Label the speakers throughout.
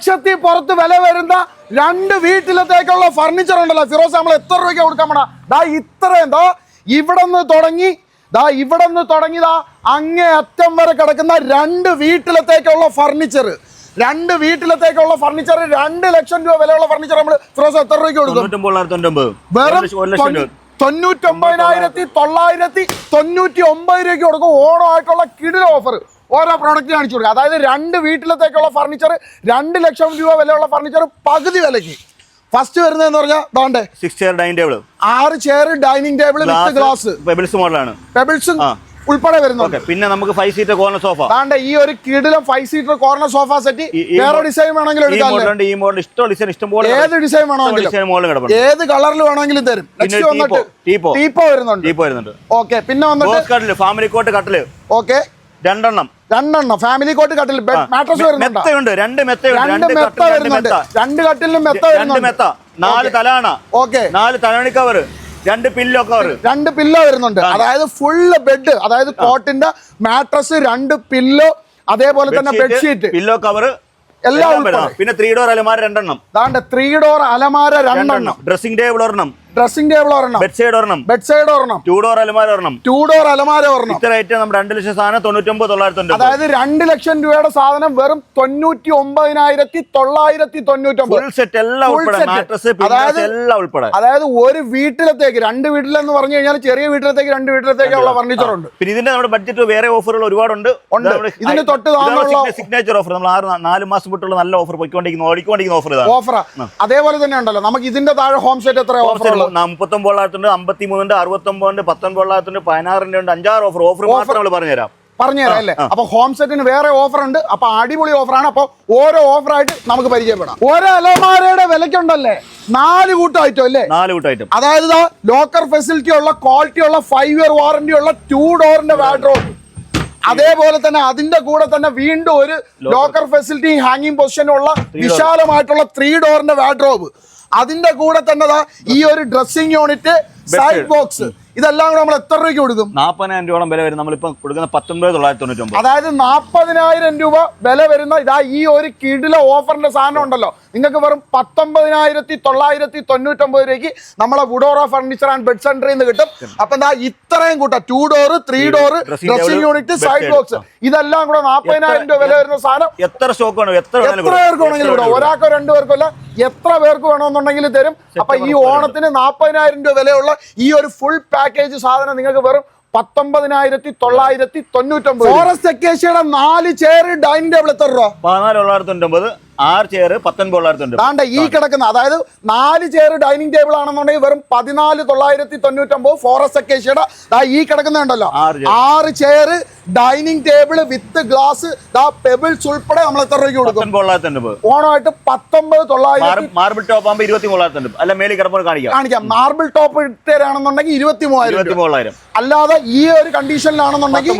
Speaker 1: ലക്ഷത്തി പുറത്ത് വില വരുന്ന രണ്ട് വീട്ടിലത്തേക്കുള്ള ഫർണിച്ചർ ഉണ്ടല്ലോ. ഫിറോസ് നമ്മൾ എത്ര രൂപയ്ക്ക് കൊടുക്കാൻ ദാ ഇത്രയും. ദാ ഇവിടെ നിന്ന് തുടങ്ങി ദാ ഇവിടെ നിന്ന് ദാ അങ്ങേ അറ്റം വരെ കിടക്കുന്ന രണ്ട് വീട്ടിലത്തേക്കുള്ള ഫർണിച്ചർ രണ്ട് വീട്ടിലത്തേക്കുള്ള ഫർണിച്ചർ രണ്ട് ലക്ഷം രൂപ വിലയുള്ള ഫർണിച്ചർ നമ്മൾ ഫിറോസ് എത്ര രൂപയ്ക്ക് കൊടുക്കും? വെറും തൊണ്ണൂറ്റൊമ്പതിനായിരത്തി തൊള്ളായിരത്തി തൊണ്ണൂറ്റി ഒമ്പത് രൂപയ്ക്ക് കൊടുക്കും ഓണമായിട്ടുള്ള കിടിൽ ഓഫർ ഓരോ പ്രോഡക്റ്റ് കാണിച്ചു കൊടുക്കുക. അതായത് രണ്ട് വീട്ടിലത്തേക്കുള്ള ഫർണിച്ചർ രണ്ട് ലക്ഷം രൂപ വിലയുള്ള ഫർണിച്ചർ പകുതി വിലയ്ക്ക്. ഫസ്റ്റ് വരുന്നതെന്ന് പറഞ്ഞാൽ ഡോണ്ടേ
Speaker 2: സിക്സ് ചെയർ ഡൈനിങ് ടേബിൾ
Speaker 1: ആറ് chair dining table with glass
Speaker 2: pebbles മോഡലാണ്.
Speaker 1: പെബിൾസും. ഉൾപ്പെടെ വരുന്നുണ്ട്.
Speaker 2: ഓക്കെ പിന്നെ നമുക്ക് ഫൈവ് സീറ്റർ കോർണർ സോഫ
Speaker 1: താണ്ട ഈ ഒരു കിടിലം five seater corner sofa set വേറെ ഡിസൈൻ വേണമെങ്കിലും
Speaker 2: ഈ
Speaker 1: എടുക്കാം
Speaker 2: ഈ മോഡൽ ഇഷ്ടം ഡിസൈൻ ഇഷ്ടം പോലെ
Speaker 1: ഏത് ഡിസൈൻ വേണമെങ്കിലും. ഏത് കളറിൽ വേണമെങ്കിലും തരും.
Speaker 2: ടീപ്പോ
Speaker 1: ടീപ്പോ. വരുന്നുണ്ട്.
Speaker 2: ടീപ്പോ വരുന്നുണ്ട്.
Speaker 1: ഓക്കെ പിന്നെ വന്നിട്ട്
Speaker 2: ഫാമിലി കോട്ട് കട്ടിൽ
Speaker 1: ഓക്കെ
Speaker 2: രണ്ടെണ്ണം.
Speaker 1: രണ്ടെണ്ണം. ഫാമിലി കോട്ട് കട്ടിൽ മാട്രസ് വരുന്നുണ്ട്?
Speaker 2: രണ്ട്
Speaker 1: മെത്ത വരുന്നുണ്ട്. രണ്ട് കട്ടിലും മെത്ത വരുന്നുണ്ട്.
Speaker 2: നാല് തലാണ.
Speaker 1: ഓക്കെ
Speaker 2: നാല് തലണി കവർ രണ്ട് പില്ലോ കവർ
Speaker 1: രണ്ട് പില്ലോ വരുന്നുണ്ട്. അതായത് ഫുള്ള് ബെഡ് അതായത് കോട്ടിന്റെ മാട്രസ് രണ്ട് പില്ലോ അതേപോലെ തന്നെ ബെഡ്ഷീറ്റ്
Speaker 2: പില്ലോ കവർ
Speaker 1: എല്ലാം
Speaker 2: പിന്നെ ത്രീ ഡോർ അലമാര രണ്ടെണ്ണം.
Speaker 1: ദാണ്ട് ത്രീ ഡോർ അലമാര രണ്ടെണ്ണം.
Speaker 2: ഡ്രസ്സിംഗ് ടേബിൾ ഒരെണ്ണം.
Speaker 1: ഡ്രസ്സിംഗ് ടേബിൾ ഒരെണ്ണം.
Speaker 2: ബെഡ് സൈഡ് ഒരെണ്ണം.
Speaker 1: ബെഡ് സൈഡ് ഒരെണ്ണം.
Speaker 2: ടൂ ഡോർ അലമാര ഒരെണ്ണം.
Speaker 1: ടൂ ഡോർ അലമാര ഒരെണ്ണം.
Speaker 2: ഇത്ര ഐറ്റം നമ്മൾ രണ്ട് ലക്ഷം സാധനം തൊണ്ണൂറ്റൊമ്പത് തൊള്ളായിരത്തി
Speaker 1: അതായത് രണ്ട് ലക്ഷം രൂപയുടെ സാധനം വെറും തൊണ്ണൂറ്റി ഒമ്പതിനായിരത്തി തൊള്ളായിരത്തി തൊണ്ണൂറ്റൊമ്പത്.
Speaker 2: ഫുൾ സെറ്റ് എല്ലാം
Speaker 1: അതായത്
Speaker 2: എല്ലാം ഉൾപ്പെടെ.
Speaker 1: അതായത് ഒരു വീട്ടിലത്തേക്ക് രണ്ട് വീട്ടിലെന്ന് പറഞ്ഞു കഴിഞ്ഞാൽ ചെറിയ വീട്ടിലത്തേക്ക് രണ്ട് വീട്ടിലത്തേക്കുള്ള ഫർണിച്ചർ ഉണ്ട്.
Speaker 2: പിന്നെ ഇതിന്റെ നമ്മുടെ ബഡ്ജറ്റ് വേറെ ഓഫറുകൾ ഒരുപാടുണ്ട്.
Speaker 1: ഉണ്ട്. ഇതിന് തൊട്ട്
Speaker 2: സിഗ്നേച്ചർ ഓഫർ നമ്മൾ ആറ് നാല് മാസം തൊട്ടുള്ള നല്ല ഓഫർ പോയിക്കൊണ്ടിരിക്കുന്ന ഓടിക്കൊണ്ടിരിക്കുന്ന ഓഫർ
Speaker 1: ഓഫറാ അതേപോലെ തന്നെ ഉണ്ടല്ലോ. നമുക്ക് ഇതിന്റെ താഴെ ഹോം സെറ്റ് എത്ര ഓഫർ
Speaker 2: മുപ്പത്തൊമ്പത് തൊള്ളായിരത്തുണ്ട് അമ്പത്തി മൂന്നുണ്ട് അറുപത്തൊമ്പതുണ്ട് പത്തൊമ്പത് തൊള്ളായിരത്തുണ്ട് പതിനാറിന്റെ ഉണ്ട്. അഞ്ചാറ് ഓഫർ ഓഫർ മാത്രം നമ്മൾ പറഞ്ഞുതരാം.
Speaker 1: പറഞ്ഞുതരാം അല്ലേ? അപ്പൊ ഹോം സെറ്റിന് വേറെ ഓഫർ ഉണ്ട്. അപ്പൊ അടിപൊളി ഓഫറാണ് അപ്പൊ ഓരോ ഓഫറായിട്ട് നമുക്ക് പരിചയപ്പെടാം. ഓരോ അലമാരയുടെ വിലക്കുണ്ടല്ലേ നാല് കൂട്ടം ഐറ്റം അല്ലേ?
Speaker 2: നാല് കൂട്ടം ഐറ്റം
Speaker 1: അതായത് ലോക്കർ ഫെസിലിറ്റി ഉള്ള ക്വാളിറ്റി ഉള്ള ഫൈവ് ഇയർ വാറന്റി ഉള്ള ടൂ ഡോറിന്റെ വാഡ്രോബ് അതേപോലെ തന്നെ അതിന്റെ കൂടെ തന്നെ വീണ്ടും ഒരു ലോക്കർ ഫെസിലിറ്റി ഹാങ്ങിങ് പൊസിഷനുള്ള വിശാലമായിട്ടുള്ള ത്രീ ഡോറിന്റെ വാഡ്രോബ് അതിന്റെ കൂടെ തന്നെ ഈ ഒരു ഡ്രസ്സിംഗ് യൂണിറ്റ് സൈഡ് ബോക്സ് ഇതെല്ലാം കൂടെ നമ്മൾ എത്ര രൂപയ്ക്ക് കൊടുക്കും?
Speaker 2: നാൽപ്പതിനായിരം രൂപയോളം വില വരും നമ്മളിപ്പോ കൊടുക്കുന്ന പത്തൊമ്പത് തൊള്ളായിരത്തി തൊണ്ണൂറ്റൊമ്പത്
Speaker 1: അതായത് നാൽപ്പതിനായിരം രൂപ വില വരുന്ന ഇതാ ഈ ഒരു കിടില ഓഫറിന്റെ സാധനം ഉണ്ടല്ലോ. നിങ്ങൾക്ക് വെറും പത്തൊമ്പതിനായിരത്തി തൊള്ളായിരത്തി തൊണ്ണൂറ്റൊമ്പത് രൂപയ്ക്ക് നമ്മളെ വുഡോറ ഫർണിച്ചർ ആൻഡ് ബെഡ് സെന്ററിൽ നിന്ന് കിട്ടും. അപ്പൊ എന്താ ഇത്രയും കൂട്ടം. Two door three door dressing unit side box ഇതെല്ലാം കൂടെ നാൽപ്പതിനായിരം രൂപ വില വരുന്ന സാധനം.
Speaker 2: എത്ര സ്റ്റോക്ക് വേണോ എത്ര
Speaker 1: എത്ര പേർക്ക് വേണമെങ്കിലും ഇവിടെ ഒരാൾക്കോ രണ്ടു പേർക്കോ അല്ല എത്ര പേർക്ക് വേണമെന്നുണ്ടെങ്കിൽ തരും. അപ്പൊ ഈ ഓണത്തിന് നാൽപ്പതിനായിരം രൂപ വിലയുള്ള ഈ ഒരു ഫുൾ പാക്കേജ് സാധനം നിങ്ങൾക്ക് വെറും പത്തൊമ്പതിനായിരത്തി തൊള്ളായിരത്തി തൊണ്ണൂറ്റൊമ്പത് ഫോറസ്റ്റ് അക്കേഷ്യയുടെ നാല് ചെയർ ഡൈനിങ് ടേബിൾ എത്ര രൂപ?
Speaker 2: പതിനാല് തൊള്ളായിരത്തി തൊണ്ണൂറ്റൊമ്പത്. ആറ് ചെയർ പത്തൊൻപത് തൊള്ളായിരത്തി
Speaker 1: ദാണ്ട ഈ കിടക്കുന്ന അതായത് നാല് ചെയർ ഡൈനിങ് ടേബിൾ ആണെന്നുണ്ടെങ്കിൽ വെറും പതിനാല് തൊള്ളായിരത്തി തൊണ്ണൂറ്റൊമ്പത് ഫോറസ്റ്റ് അക്കേഷ്യയുടെ ഈ കിടക്കുന്നുണ്ടല്ലോ.
Speaker 2: ആറ്.
Speaker 1: Chair dining table with glass ദാ പെബിൾസ് ഉൾപ്പെടെ നമ്മൾ എത്ര രൂപയ്ക്ക് കൊടുക്കും? ഓണമായിട്ട് പത്തൊമ്പത് തൊള്ളായിരത്തി
Speaker 2: മാർബിൾ ടോപ്പ് ആകുമ്പോൾ ഇരുപത്തി മൂവായിരത്തി അല്ല മേളിൽ കിടപ്പോൾ കാണിക്കാം.
Speaker 1: കാണിക്കാം. മാർബിൾ ടോപ്പ് ഇട്ടേരാണെന്നുണ്ടെങ്കിൽ ഇരുപത്തി മൂവായിരം അല്ലാതെ ഈ ഒരു കണ്ടീഷനിലാണെന്നുണ്ടെങ്കിൽ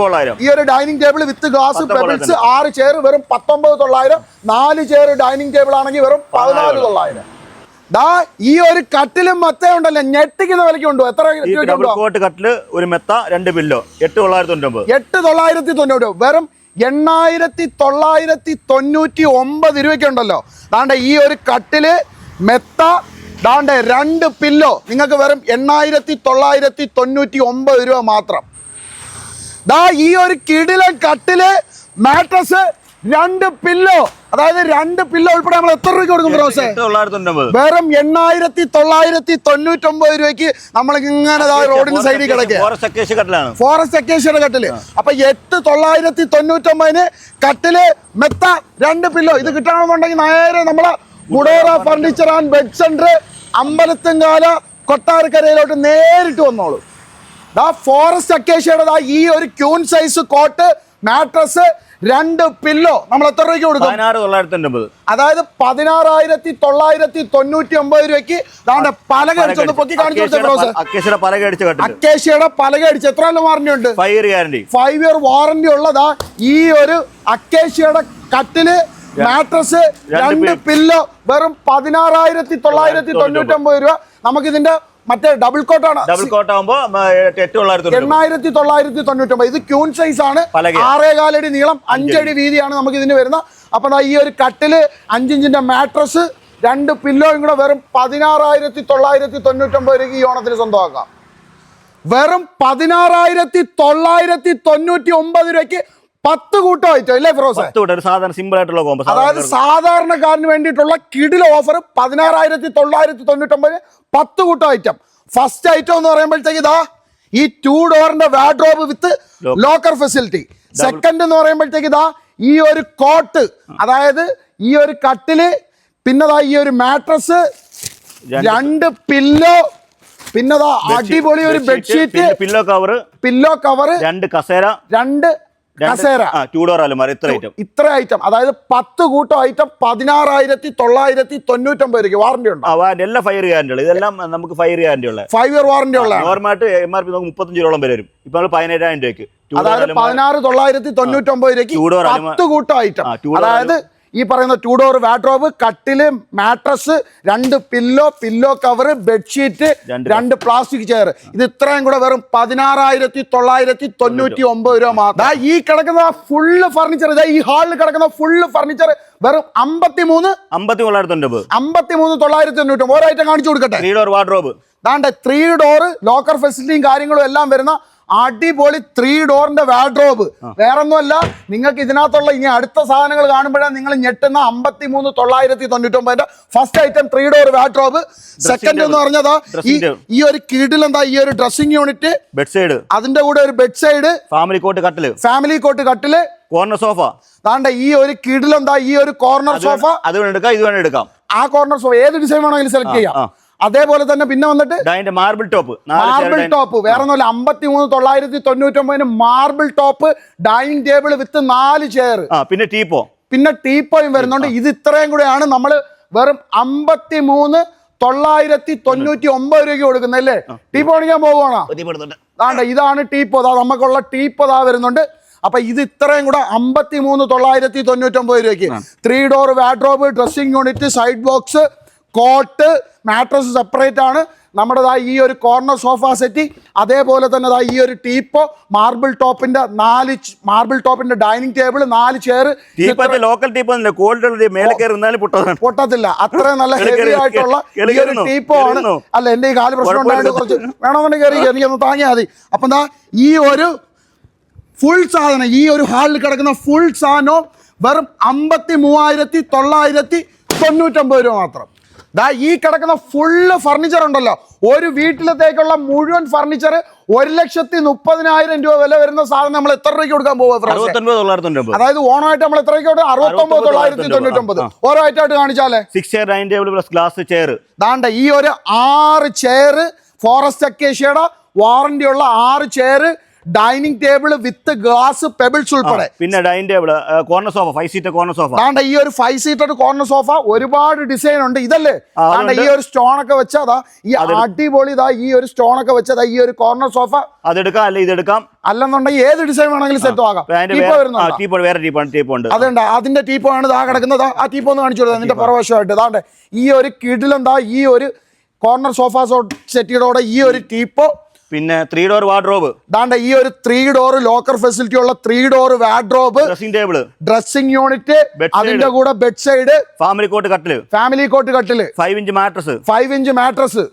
Speaker 1: ഈ ഒരു dining table with glass. Pebbles ആറ് ചെയർ വെറും പത്തൊമ്പത് തൊള്ളായിരം നാല് ചെയർ ഡൈനിങ് ടേബിൾ ആണെങ്കിൽ വെറും പതിനാല് തൊള്ളായിരം. ദാ ഈ ഒരു കട്ടിലും മെത്ത ഉണ്ടല്ലോ ഞെട്ടിക്കുന്ന വിലയ്ക്ക് ഉണ്ടോ എത്ര
Speaker 2: കോട്ട് കട്ടിൽ ഒരു മെത്ത രണ്ട് ബില്ലോ എട്ട് തൊള്ളായിരത്തി തൊണ്ണൂറ്റൊമ്പത്.
Speaker 1: എട്ട് തൊള്ളായിരത്തി തൊണ്ണൂറ്. വെറും എണ്ണായിരത്തി തൊള്ളായിരത്തി തൊണ്ണൂറ്റി ഒമ്പത് രൂപയ്ക്ക് ഉണ്ടല്ലോ. ദാണ്ട ഈ ഒരു കട്ടിൽ മെത്ത ദാണ്ട രണ്ട് പില്ലോ നിങ്ങൾക്ക് വെറും എണ്ണായിരത്തി തൊള്ളായിരത്തി തൊണ്ണൂറ്റി ഒമ്പത് രൂപ മാത്രം. ദാ ഈ ഒരു കിടിലൻ കട്ടിൽ മാട്രസ് രണ്ട് പില്ലോ അതായത് രണ്ട് പില്ല ഉൾപ്പെടെ നമ്മൾ എത്ര രൂപയ്ക്ക് കൊടുക്കും റോസേ? വെറും എണ്ണായിരത്തി തൊള്ളായിരത്തി തൊണ്ണൂറ്റൊമ്പത് രൂപയ്ക്ക് നമ്മൾ ഇങ്ങനെ റോഡിന് സൈഡിൽ കിടക്കുക
Speaker 2: ഫോറസ്റ്റ്
Speaker 1: അക്കേഷ്യയുടെ കട്ടിൽ. അപ്പൊ എട്ട് തൊള്ളായിരത്തി തൊണ്ണൂറ്റൊമ്പതിന് കട്ടിൽ മെത്ത രണ്ട് പില്ലോ. ഇത് കിട്ടണമെന്നുണ്ടെങ്കിൽ നേരെ നമ്മളെ ഗുഡോറ furniture and bed centre Ambalathumkala കൊട്ടാരക്കരയിലോട്ട് നേരിട്ട് വന്നോളൂ. ദാ ഫോറസ്റ്റ് അക്കേഷ്യയുടെ ഈ ഒരു ക്യൂൺ സൈസ് കോട്ട് മാട്രസ് രണ്ട് പില്ലോ നമ്മൾ എത്ര രൂപയ്ക്ക് കൊടുക്കും?
Speaker 2: പതിനാറ് തൊള്ളായിരത്തി തൊണ്ണൂറ്റൊമ്പത്
Speaker 1: അതായത് പതിനാറായിരത്തി തൊള്ളായിരത്തി തൊണ്ണൂറ്റി ഒമ്പത് രൂപയ്ക്ക് നമ്മുടെ പലക അടിച്ചൊന്ന് പൊക്കി കാണിച്ചു
Speaker 2: അക്കേഷ്യയുടെ പലക അടിച്ച
Speaker 1: അക്കേഷ്യയുടെ പലക അടിച്ച്. എത്ര കൊല്ലം വാറന്റി ഉണ്ട്?
Speaker 2: Five year guarantee
Speaker 1: five year warranty ഉള്ളതാ ഈ ഒരു അക്കേഷ്യയുടെ കട്ടിൽ മാട്രസ്
Speaker 2: രണ്ട്
Speaker 1: പില്ലോ വെറും പതിനാറായിരത്തി തൊള്ളായിരത്തി തൊണ്ണൂറ്റി ഒമ്പത് രൂപ. നമുക്ക് ഇതിന്റെ മറ്റേ ഡബിൾ കോട്ടാണ്
Speaker 2: ഡബിൾ കോട്ട് ആകുമ്പോ
Speaker 1: എണ്ണായിരത്തി തൊള്ളായിരത്തി തൊണ്ണൂറ്റി ഇത് ക്യൂൺ സൈസ് ആണ്.
Speaker 2: ആറേ
Speaker 1: ആറേകാലടി നീളം അഞ്ചടി. വീതിയാണ് നമുക്ക് ഇതിന് വരുന്ന. അപ്പൊ ഈ ഒരു കട്ടിൽ അഞ്ചിഞ്ചിന്റെ മാട്രസ് രണ്ട് പില്ലോയും കൂടെ വെറും പതിനാറായിരത്തി തൊള്ളായിരത്തി തൊണ്ണൂറ്റൊമ്പത് രൂപ ഈ ഓണത്തിന് സ്വന്തമാക്കാം. വെറും പതിനാറായിരത്തി തൊള്ളായിരത്തി തൊണ്ണൂറ്റി ഒമ്പത് രൂപയ്ക്ക് പത്ത് കൂട്ടം ഐറ്റം അല്ലേ ഫിറോസ്?
Speaker 2: പത്ത് കൂട്ടം ഒരു സാധാരണ സിമ്പിൾ ആയിട്ടുള്ള കോമ്പോ
Speaker 1: അതായത് സാധാരണക്കാരന് വേണ്ടിയിട്ടുള്ള കിടില ഓഫർ പതിനാറായിരത്തി തൊള്ളായിരത്തി തൊണ്ണൂറ്റൊമ്പത് പത്ത് കൂട്ടം ഐറ്റം ഫസ്റ്റ് ഐറ്റം എന്ന് പറയുമ്പോഴത്തേക്ക് ഇതാ ഈ ടൂ ഡോറിന്റെ wardrobe with locker facility second എന്ന് പറയുമ്പോഴത്തേക്ക് ഇതാ ഈ ഒരു കോട്ട് അതായത് ഈ ഒരു കട്ടിൽ പിന്നതാ ഈ ഒരു മാട്രസ് രണ്ട് പില്ലോ പിന്നതാ അടിപൊളി ഒരു bedsheet
Speaker 2: pillow cover
Speaker 1: pillow cover
Speaker 2: രണ്ട് കസേര.
Speaker 1: രണ്ട് കസേര.
Speaker 2: ടൂ ഡോർ അലമാര ഇത്ര ഐറ്റം
Speaker 1: ഇത്ര ഐറ്റം അതായത് പത്ത് കൂട്ടം ഐറ്റം പതിനാറായിരത്തി തൊള്ളായിരത്തി തൊണ്ണൂറ്റൊമ്പത് രൂപയ്ക്ക് വാറന്റി ഉണ്ട്
Speaker 2: എല്ലാ ഫയർ ഗ്യാരണ്ടി ഉള്ളത് ഇതെല്ലാം നമുക്ക് ഫയർ ഗ്യാരണ്ടി ഉള്ള.
Speaker 1: ഫൈവ് ഇയർ വാറന്റി ഉള്ള.
Speaker 2: നോർമലായിട്ട് എം ആർ പി നമുക്ക് മുപ്പത്തഞ്ച് രൂപ വരെ. ഇപ്പൊ നമ്മൾ പതിനേഴായിരം രൂപയ്ക്ക്.
Speaker 1: അതായത് പതിനാറ് തൊള്ളായിരത്തി തൊണ്ണൂറ്റൊമ്പത് രൂപയ്ക്ക് പത്ത് കൂട്ടം ഐറ്റം അതായത് ഈ പറയുന്ന ടു ഡോർ വാഡ്രോബ് കട്ടിൽ മാട്രസ് രണ്ട് പില്ലോ പില്ലോ കവർ ബെഡ്ഷീറ്റ്
Speaker 2: രണ്ട്
Speaker 1: പ്ലാസ്റ്റിക് ചെയർ ഇത് ഇത്രയും കൂടെ വെറും പതിനാറായിരത്തി തൊള്ളായിരത്തി തൊണ്ണൂറ്റി ഒമ്പത് രൂപ മാത്രം. ഈ കിടക്കുന്ന ഫുള്ള് ഫർണിച്ചർ ഇതാ ഈ ഹാളിൽ കിടക്കുന്ന ഫുള്ള് ഫർണിച്ചർ വെറും അമ്പത്തി മൂന്ന്
Speaker 2: അമ്പത്തി തൊള്ളായിരത്തി തൊണ്ണൂറ്
Speaker 1: അമ്പത്തി മൂന്ന് തൊള്ളായിരത്തി തൊണ്ണൂറ്റി ഓരോ ഐറ്റം കാണിച്ചു കൊടുക്കട്ടെ?
Speaker 2: ത്രീ ഡോർ വാർഡ്രോബ്
Speaker 1: ദാണ്ട് ത്രീ ഡോർ ലോക്കർ ഫെസിലിറ്റിയും കാര്യങ്ങളും എല്ലാം വരുന്ന അടിപൊളി ത്രീ ഡോറിന്റെ വാഡ്രോബ് വേറൊന്നുമല്ല നിങ്ങൾക്ക് ഇതിനകത്തുള്ള ഇനി അടുത്ത സാധനങ്ങൾ കാണുമ്പോഴാണ് നിങ്ങൾ ഞെട്ടുന്ന അമ്പത്തി മൂന്ന് തൊള്ളായിരത്തി തൊണ്ണൂറ്റൊമ്പതിന്റെ first item three door wardrobe second എന്ന് പറഞ്ഞതാ ഈ ഈ ഒരു കീടിൽ എന്താ ഈ ഒരു ഡ്രസ്സിംഗ് യൂണിറ്റ്
Speaker 2: ബെഡ് സൈഡ്
Speaker 1: അതിന്റെ കൂടെ ഒരു ബെഡ് സൈഡ്
Speaker 2: ഫാമിലി കോട്ട് കട്ടിൽ
Speaker 1: ഫാമിലി കോട്ട് കട്ടിൽ
Speaker 2: കോർണർ സോഫ
Speaker 1: താണ്ട ഈ ഒരു കീടിലെന്താ ഈ ഒരു കോർണർ സോഫ
Speaker 2: അത് വേണം എടുക്കാം ഇത് വേണം എടുക്കാം.
Speaker 1: ആ കോർണർ സോഫ ഏത് ഡിസൈൻ വേണമെങ്കിലും സെലക്ട് ചെയ്യാം. അതേപോലെ തന്നെ പിന്നെ വന്നിട്ട്
Speaker 2: മാർബിൾ ടോപ്പ്
Speaker 1: മാർബിൾ ടോപ്പ് വേറെ ഒന്നുമില്ല അമ്പത്തി മൂന്ന് തൊള്ളായിരത്തി തൊണ്ണൂറ്റൊമ്പതിന് marble top dining table with നാല് ചെയർ
Speaker 2: ആ പിന്നെ ടീപ്പോ.
Speaker 1: പിന്നെ ടീപ്പോയും വരുന്നുണ്ട്. ഇത് ഇത്രയും കൂടെയാണ് നമ്മൾ വെറും അമ്പത്തി മൂന്ന് തൊള്ളായിരത്തി തൊണ്ണൂറ്റി ഒമ്പത് രൂപയ്ക്ക് കൊടുക്കുന്നത് അല്ലേ? ടീപ്പോ അണിക്കാൻ പോകുവാണോ അതാണ്ട് ഇതാണ് ടീപ്പോ. അതാ നമുക്കുള്ള ടീപ്പോ അതാ വരുന്നുണ്ട്. അപ്പൊ ഇത് ഇത്രയും കൂടെ അമ്പത്തി മൂന്ന് തൊള്ളായിരത്തി തൊണ്ണൂറ്റൊമ്പത് രൂപയ്ക്ക്. Three door wardrobe dressing unit side box cot mattress separate ആണ്. നമ്മുടേതാ ഈ ഒരു കോർണർ സോഫ സെറ്റി അതേപോലെ തന്നെ ദാ ഈ ഒരു ടീപ്പോ മാർബിൾ ടോപ്പിന്റെ നാല് മാർബിൾ ടോപ്പിന്റെ ഡൈനിങ് ടേബിൾ നാല് ചെയർ
Speaker 2: ലോക്കൽ ടീപ്പ്
Speaker 1: പൊട്ടത്തില്ല. അത്ര നല്ല ഹെവി ആയിട്ടുള്ള ഈ ഒരു ടീപ്പോ ആണ്. അല്ല എന്റെ ഈ കാൽ പ്രശ്നം ഉണ്ടായിട്ട് കുറച്ച് വേണമെന്നുണ്ടെങ്കിൽ കയറി എനിക്കൊന്ന് താങ്ങിയാൽ മതി. അപ്പൊ എന്താ ഈ ഒരു ഫുൾ സാധനം ഈ ഒരു ഹാളിൽ കിടക്കുന്ന ഫുൾ സാധനവും വെറും അമ്പത്തി മൂവായിരത്തി തൊള്ളായിരത്തി തൊണ്ണൂറ്റൊമ്പത് രൂപ മാത്രം. ദാ ഈ കിടക്കുന്ന ഫുള്ള് ഫർണിച്ചർ ഉണ്ടല്ലോ. ഒരു വീട്ടിലത്തേക്കുള്ള മുഴുവൻ ഫർണിച്ചർ ഒരു ലക്ഷത്തി മുപ്പതിനായിരം രൂപ വില വരുന്ന സാധനം നമ്മൾ എത്ര രൂപയ്ക്ക് കൊടുക്കാൻ പോകുക
Speaker 2: അറുപത്തൊൻപത്
Speaker 1: അതായത് ഓണമായിട്ട് നമ്മൾ എത്ര രൂപയ്ക്ക് അറുപത്തൊമ്പത് തൊള്ളായിരത്തി തൊണ്ണൂറ്റൊമ്പത്. ഓരോ ഐറ്റമായിട്ട് കാണിച്ചാലേ?
Speaker 2: Six chair dining table plus glass chair
Speaker 1: ദാണ്ട ഈ ഒരു ആറ് ചെയർ ഫോറസ്റ്റ് അക്കേഷ്യയുടെ വാറന്റി ഉള്ള ആറ് chair dining table with glass pebbles ഉൾപ്പെടെ.
Speaker 2: പിന്നെ dining table corner sofa five seater corner sofa
Speaker 1: ദാണ്ട ഈ ഒരു ഫൈവ് സീറ്റർ കോർണർ സോഫ ഒരുപാട് ഡിസൈൻ ഉണ്ട്. ഇതല്ലേ?
Speaker 2: ആ,
Speaker 1: ഈ ഒരു സ്റ്റോൺ ഒക്കെ വെച്ചതാ ഈ അടിപൊളി ഇതാ ഈ ഒരു സ്റ്റോൺ ഒക്കെ വെച്ചതാ ഈ ഒരു കോർണർ സോഫ
Speaker 2: അതെടുക്കാം അല്ലെ ഇതെടുക്കാം?
Speaker 1: അല്ലെന്നുണ്ടെങ്കിൽ ഏത് ഡിസൈൻ വേണമെങ്കിലും സെറ്റ് ആകാം. അതുണ്ട്. അതിന്റെ ടീപ്പോ ആണ് ഇതാ കിടക്കുന്നത്. ആ ടീപ്പോ ഒന്ന് കാണിച്ചു കൊടുത്തത് അതിന്റെ പുറവശമായിട്ട് ഇതാണ്ട് ഈ ഒരു കിടിലെന്താ ഈ ഒരു കോർണർ സോഫ സെറ്റിയുടെ ഈ ഒരു ടീപ്പോ
Speaker 2: പിന്നെ ത്രീ ഡോർ വാർഡ്രോബ്
Speaker 1: ദാണ്ട ഈ ഒരു ത്രീ ഡോർ ലോക്കർ ഫെസിലിറ്റി ഉള്ള three door wardrobe
Speaker 2: dressing table
Speaker 1: dressing unit അതിന്റെ കൂടെ ബെഡ് സൈഡ്
Speaker 2: ഫാമിലി കോട്ട് കട്ടിൽ.
Speaker 1: ഫാമിലി കോട്ട് കട്ടിൽ.
Speaker 2: Five inch mattress
Speaker 1: five inch mattress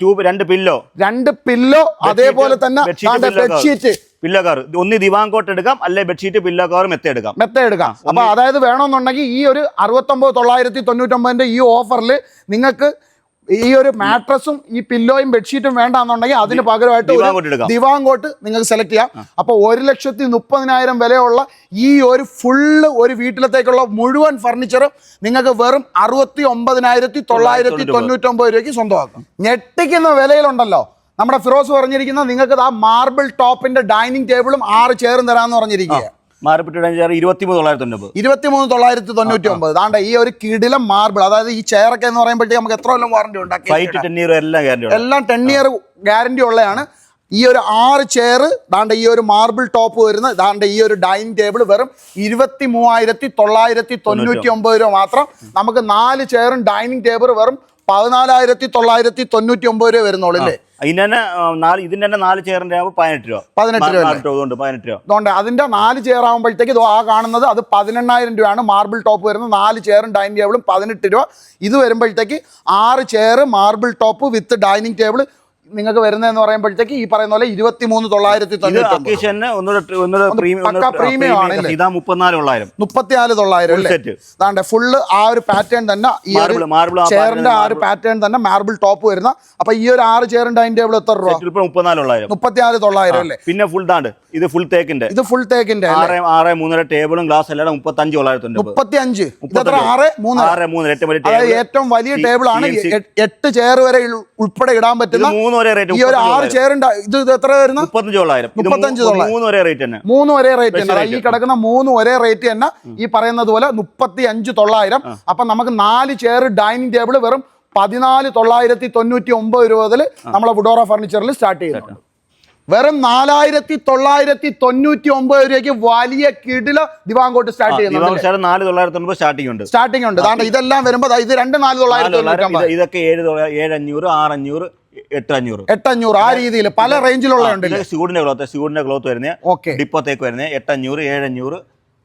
Speaker 2: tube രണ്ട് പില്ലോ
Speaker 1: രണ്ട് പില്ലോ അതേപോലെ തന്നെ ബെഡ്ഷീറ്റ്
Speaker 2: പില്ലോ കവർ ഒന്ന് ദിവാൻ കോട്ട് എടുക്കാം അല്ലെ ബെഡ്ഷീറ്റ് പില്ലോ കവർ മെത്ത എടുക്കാം.
Speaker 1: മെത്ത എടുക്കാം. അപ്പൊ അതായത് വേണമെന്നുണ്ടെങ്കിൽ ഈ ഒരു അറുപത്തൊമ്പത് തൊള്ളായിരത്തി തൊണ്ണൂറ്റൊമ്പതിന്റെ ഈ ഓഫറിൽ നിങ്ങൾക്ക് ഈ ഒരു മാട്രസും ഈ പില്ലോയും ബെഡ്ഷീറ്റും വേണ്ടാന്നുണ്ടെങ്കിൽ അതിന് പകരമായിട്ട്
Speaker 2: ദിവാങ്കോട്ട്
Speaker 1: നിങ്ങൾക്ക് സെലക്ട് ചെയ്യാം. അപ്പൊ ഒരു ലക്ഷത്തി മുപ്പതിനായിരം വിലയുള്ള ഈ ഒരു ഫുള്ള് ഒരു വീട്ടിലത്തേക്കുള്ള മുഴുവൻ ഫർണിച്ചറും നിങ്ങൾക്ക് വെറും അറുപത്തി ഒമ്പതിനായിരത്തി തൊള്ളായിരത്തി തൊണ്ണൂറ്റൊമ്പത്. രൂപയ്ക്ക് സ്വന്തമാക്കും. ഞെട്ടിക്കുന്ന വിലയിലുണ്ടല്ലോ. നമ്മുടെ ഫിറോസ് പറഞ്ഞിരിക്കുന്ന നിങ്ങൾക്ക് ആ മാർബിൾ ടോപ്പിന്റെ ഡൈനിങ് ടേബിളും ആറ് ചെയറും തരാമെന്ന് പറഞ്ഞിരിക്കുക
Speaker 2: മാറിപ്പിട്ട് ഇരുപത്തി മൂന്ന് തൊള്ളായിരത്തി തൊണ്ണൂറ്
Speaker 1: ഇരുപത്തിമൂന്ന് തൊള്ളായിരത്തി തൊണ്ണൂറ്റി ഒമ്പത് ദാണ്ട ഈ ഒരു കിടിലം മാർബിൾ അതായത് ഈ ചെയറൊക്കെ എന്ന് പറയുമ്പോഴത്തേക്ക് നമുക്ക് എത്ര കൊല്ലം വാറണ്ടി ഉണ്ടാക്കി
Speaker 2: ടെൻ ഇയർ എല്ലാം ഗ്യാരണ്ടി
Speaker 1: എല്ലാം ടെൻ ഇയർ ഗ്യാരണ്ടി ഉള്ളതാണ് ഈ ഒരു ആറ് ചെയർ ദാണ്ട ഈ ഒരു മാർബിൾ ടോപ്പ് വരുന്ന ദാണ്ട ഈ ഒരു ഡൈനിങ് ടേബിൾ വെറും ഇരുപത്തി മൂവായിരത്തി തൊള്ളായിരത്തി തൊണ്ണൂറ്റി ഒമ്പത് രൂപ മാത്രം. നമുക്ക് നാല് ചെയറും ഡൈനിങ് ടേബിൾ വെറും പതിനാലായിരത്തി തൊള്ളായിരത്തി തൊണ്ണൂറ്റി ഒമ്പത് രൂപ വരുന്നുള്ളൂ അല്ലേ
Speaker 2: ഇതിന്റെ തന്നെ നാല് ഇതിന്റെ തന്നെ നാല് ചെയറിന്റെ ആകുമ്പോൾ പതിനെട്ട് രൂപ.
Speaker 1: പതിനെട്ട് രൂപ
Speaker 2: പതിനെട്ട് രൂപ.
Speaker 1: അതുകൊണ്ട് അതിന്റെ നാല് ചെയർ ആകുമ്പോഴത്തേക്ക് ആ കാണുന്നത് അത് പതിനെണ്ണായിരം രൂപയാണ്. മാർബിൾ ടോപ്പ് വരുന്നത് നാല് ചെയറും ഡൈനിങ് ടേബിളും പതിനെട്ട് രൂപ. ഇത് വരുമ്പോഴത്തേക്ക് ആറ് chair marble top with dining table നിങ്ങൾക്ക് വരുന്നതെന്ന് പറയുമ്പോഴത്തേക്ക് ഈ പറയുന്ന പോലെ ഇരുപത്തി മൂന്ന് തൊള്ളായിരത്തി തൊണ്ണൂറ്റി?
Speaker 2: ഇതാ മുപ്പത്തിനാല് തൊള്ളായിരം.
Speaker 1: മുപ്പത്തിനാല് തൊള്ളായിരം അല്ലേ?
Speaker 2: സെറ്റ്
Speaker 1: അതാണ്ട് ഫുള്ള് ആ ഒരു പാറ്റേൺ തന്നെ ഈ ഒരു ചെയറിന്റെ ആ ഒരു പാറ്റേൺ തന്നെ മാർബിൾ ടോപ്പ് വരുന്ന. അപ്പൊ ഈ ഒരു ആറ് ചെയറിന്റെ അതിന്റെ ടേബിൾ എത്ര രൂപ?
Speaker 2: മുപ്പത്തിനാല് തൊള്ളായിരം.
Speaker 1: മുപ്പത്തിനാല് തൊള്ളായിരം അല്ലേ?
Speaker 2: പിന്നെ ഫുൾ താണ്ട് ഇത് ഫുൾ തേക്കിന്റെ.
Speaker 1: ഇത് ഫുൾ തേക്കിന്റെ
Speaker 2: ആറ് മൂന്നര ടേബിളും ഗ്ലാസ് എല്ലാം മുപ്പത്തഞ്ച് തൊള്ളായിരത്തി തൊണ്ണൂറ്
Speaker 1: മുപ്പത്തി അഞ്ച് ആറ് മൂന്ന്.
Speaker 2: ആറ് മൂന്നര ഏറ്റവും വലിയ ടേബിൾ
Speaker 1: ആണ് എട്ട് ചെയർ വരെ ഉൾ- ഉൾപ്പെടെ ഇടാൻ പറ്റുന്ന
Speaker 2: മൂന്ന് ഒരേ റേറ്റ്
Speaker 1: ഈ ഒരു ആറ് ചെയർ ഇത് എത്ര വരുന്ന?
Speaker 2: മുപ്പത്തഞ്ച് തൊള്ളായിരം ഇത്
Speaker 1: മുപ്പത്തഞ്ച്.
Speaker 2: മൂന്ന് ഒരേ റേറ്റ് തന്നെ.
Speaker 1: മൂന്ന് ഒരേ റേറ്റ് തന്നെ. ഈ. കിടക്കുന്ന മൂന്ന് ഒരേ റേറ്റ് തന്നെ. ഈ പറയുന്നത് പോലെ മുപ്പത്തി അഞ്ച് തൊള്ളായിരം അപ്പൊ നമുക്ക് നാല് ചെയർ ഡൈനിങ് ടേബിൾ വെറും പതിനാല് തൊള്ളായിരത്തി തൊണ്ണൂറ്റി ഒമ്പത് രൂപ നമ്മളെ വുഡോറ ഫർണിച്ചറിൽ സ്റ്റാർട്ട് ചെയ്യുന്നുണ്ട് വെറും നാലായിരത്തി തൊള്ളായിരത്തി തൊണ്ണൂറ്റി ഒമ്പത് രൂപയ്ക്ക് വലിയ കിടില ദിവാങ്കോട്ട് സ്റ്റാർട്ട് ചെയ്യുന്നുണ്ട്
Speaker 2: സ്റ്റാർട്ടിംഗ് ഉണ്ട്.
Speaker 1: സ്റ്റാർട്ടിംഗ് ഉണ്ട്. ഇതെല്ലാം വരുമ്പോൾ ഇത് രണ്ട് നാല് തൊള്ളായിരത്തി
Speaker 2: ഇതൊക്കെ ഏഴ് ഏഴ് അഞ്ഞൂറ് ആറ് അഞ്ഞൂറ് എട്ട് അഞ്ഞൂറ്
Speaker 1: എട്ടഞ്ഞൂറ് ആ രീതിയിൽ പല റേഞ്ചിലുള്ള ഉണ്ട്
Speaker 2: സ്യൂഡിന്റെ ക്ലോത്ത് സ്യൂഡിന്റെ ക്ലോത്ത് വരുന്നത്
Speaker 1: ഓക്കെ.
Speaker 2: ഡിപ്പോത്തേക്ക് വരുന്നത് എട്ടഞ്ഞൂറ് ഏഴഞ്ഞൂറ്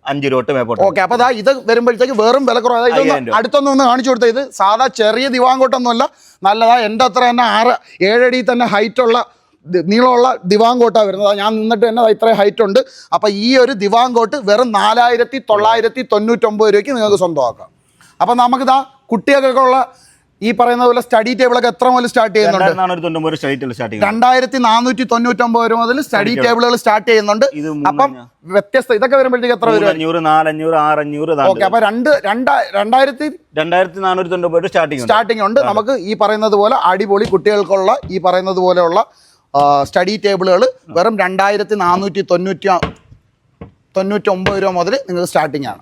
Speaker 2: അഞ്ച് രൂപ മേപ്പോട്ട്
Speaker 1: ഓക്കെ അപ്പൊ ഇത് വരുമ്പോഴത്തേക്ക് വേറും വില അതായത് അടുത്തൊന്നും ഒന്ന് കാണിച്ചു കൊടുത്തത് ഇത് സാധാ ചെറിയ ദിവാങ്കോട്ടൊന്നുമല്ല നല്ലതാ എന്റെ അത്ര തന്നെ ആറ് ഏഴടി തന്നെ ഹൈറ്റ് ഉള്ള ദി- നീളമുള്ള ദിവാങ്കോട്ടാണ് വരുന്നത്. ഞാൻ നിന്നിട്ട് തന്നെ ഇത്രയും ഹൈറ്റ് ഉണ്ട്. അപ്പൊ ഈ ഒരു ദിവാങ്കോട്ട് വെറും നാലായിരത്തി തൊള്ളായിരത്തി തൊണ്ണൂറ്റൊമ്പത് രൂപയ്ക്ക് നിങ്ങൾക്ക് സ്വന്തമാക്കാം. അപ്പൊ നമുക്കിതാ കുട്ടികൾക്കൊക്കെ ഉള്ള ഈ പറയുന്ന പോലെ സ്റ്റഡി ടേബിൾ ഒക്കെ എത്ര മുതൽ സ്റ്റാർട്ട് ചെയ്യുന്നുണ്ട്?
Speaker 2: രണ്ടായിരത്തി നാനൂറ്റി
Speaker 1: തൊണ്ണൂറ്റൊമ്പത് രൂപ മുതൽ സ്റ്റഡി ടേബിളുകൾ സ്റ്റാർട്ട് ചെയ്യുന്നുണ്ട്. അപ്പം വ്യത്യസ്ത ഇതൊക്കെ വരുമ്പോഴത്തേക്ക് എത്ര വരും?
Speaker 2: അഞ്ഞൂറ് നാലഞ്ഞൂറ് ആറഞ്ഞൂറ്
Speaker 1: ഓക്കെ അപ്പൊ രണ്ട് രണ്ടാ രണ്ടായിരത്തി
Speaker 2: രണ്ടായിരത്തി നാനൂറ്റി തൊണ്ണൂറ്റി സ്റ്റാർട്ടിംഗ് ഉണ്ട്.
Speaker 1: സ്റ്റാർട്ടിംഗ് ഉണ്ട്. നമുക്ക് ഈ പറയുന്നത് പോലെ അടിപൊളി കുട്ടികൾക്കുള്ള ഈ പറയുന്നത് പോലെയുള്ള സ്റ്റഡി ടേബിളുകൾ വെറും രണ്ടായിരത്തി നാനൂറ്റി തൊണ്ണൂറ്റി തൊണ്ണൂറ്റി ഒമ്പത് രൂപ മുതൽ നിങ്ങൾക്ക് സ്റ്റാർട്ടിംഗ് ആണ്.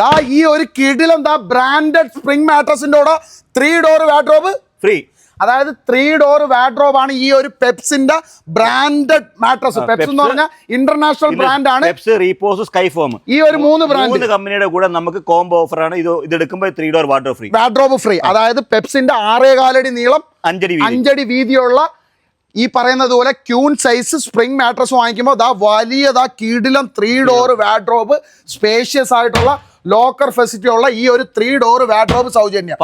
Speaker 1: ദാ ഈ ഒരു കിടിലം ദാ ബ്രാൻഡഡ് സ്പ്രിംഗ് മാട്രസിന്റെ കൂടെ ത്രീ ഡോർ വാഡ്രോബ്
Speaker 2: ഫ്രീ
Speaker 1: അതായത് ത്രീ ഡോർ വാഡ്രോബ് ആണ് ഈ ഒരു പെപ്സിന്റെ ബ്രാൻഡഡ് മാട്രസ് പെപ്സ് എന്ന് പറഞ്ഞാൽ ഇന്റർനാഷണൽ ബ്രാൻഡ് ആണ്.
Speaker 2: പെപ്സ് റീപോസ് സ്കൈ ഫോം
Speaker 1: ഈ ഒരു മൂന്ന് ബ്രാൻഡ്
Speaker 2: കമ്പനിയുടെ കൂടെ നമുക്ക് കോംബോ ഓഫർ ആണ്. ഇത് ഇത് എടുക്കുമ്പോൾ three door wardrobe free
Speaker 1: wardrobe free അതായത് പെപ്സിന്റെ ആറേകാലടി നീളം
Speaker 2: അഞ്ചടി
Speaker 1: അഞ്ചടി വീതിയുള്ള ഈ പറയുന്നത് പോലെ ക്യൂൺ സൈസ് സ്പ്രിംഗ് മാട്രസ് വാങ്ങിക്കുമ്പോൾ ദാ വലിയതാ കീടിലം ത്രീ ഡോർ വാഡ്രോബ് സ്പേഷ്യസ് ആയിട്ടുള്ള ലോക്കർ ഫെസിലിറ്റി ഉള്ള ഈ ഒരു ത്രീ ഡോർ വാഡ്രോബ് സൗജന്യം.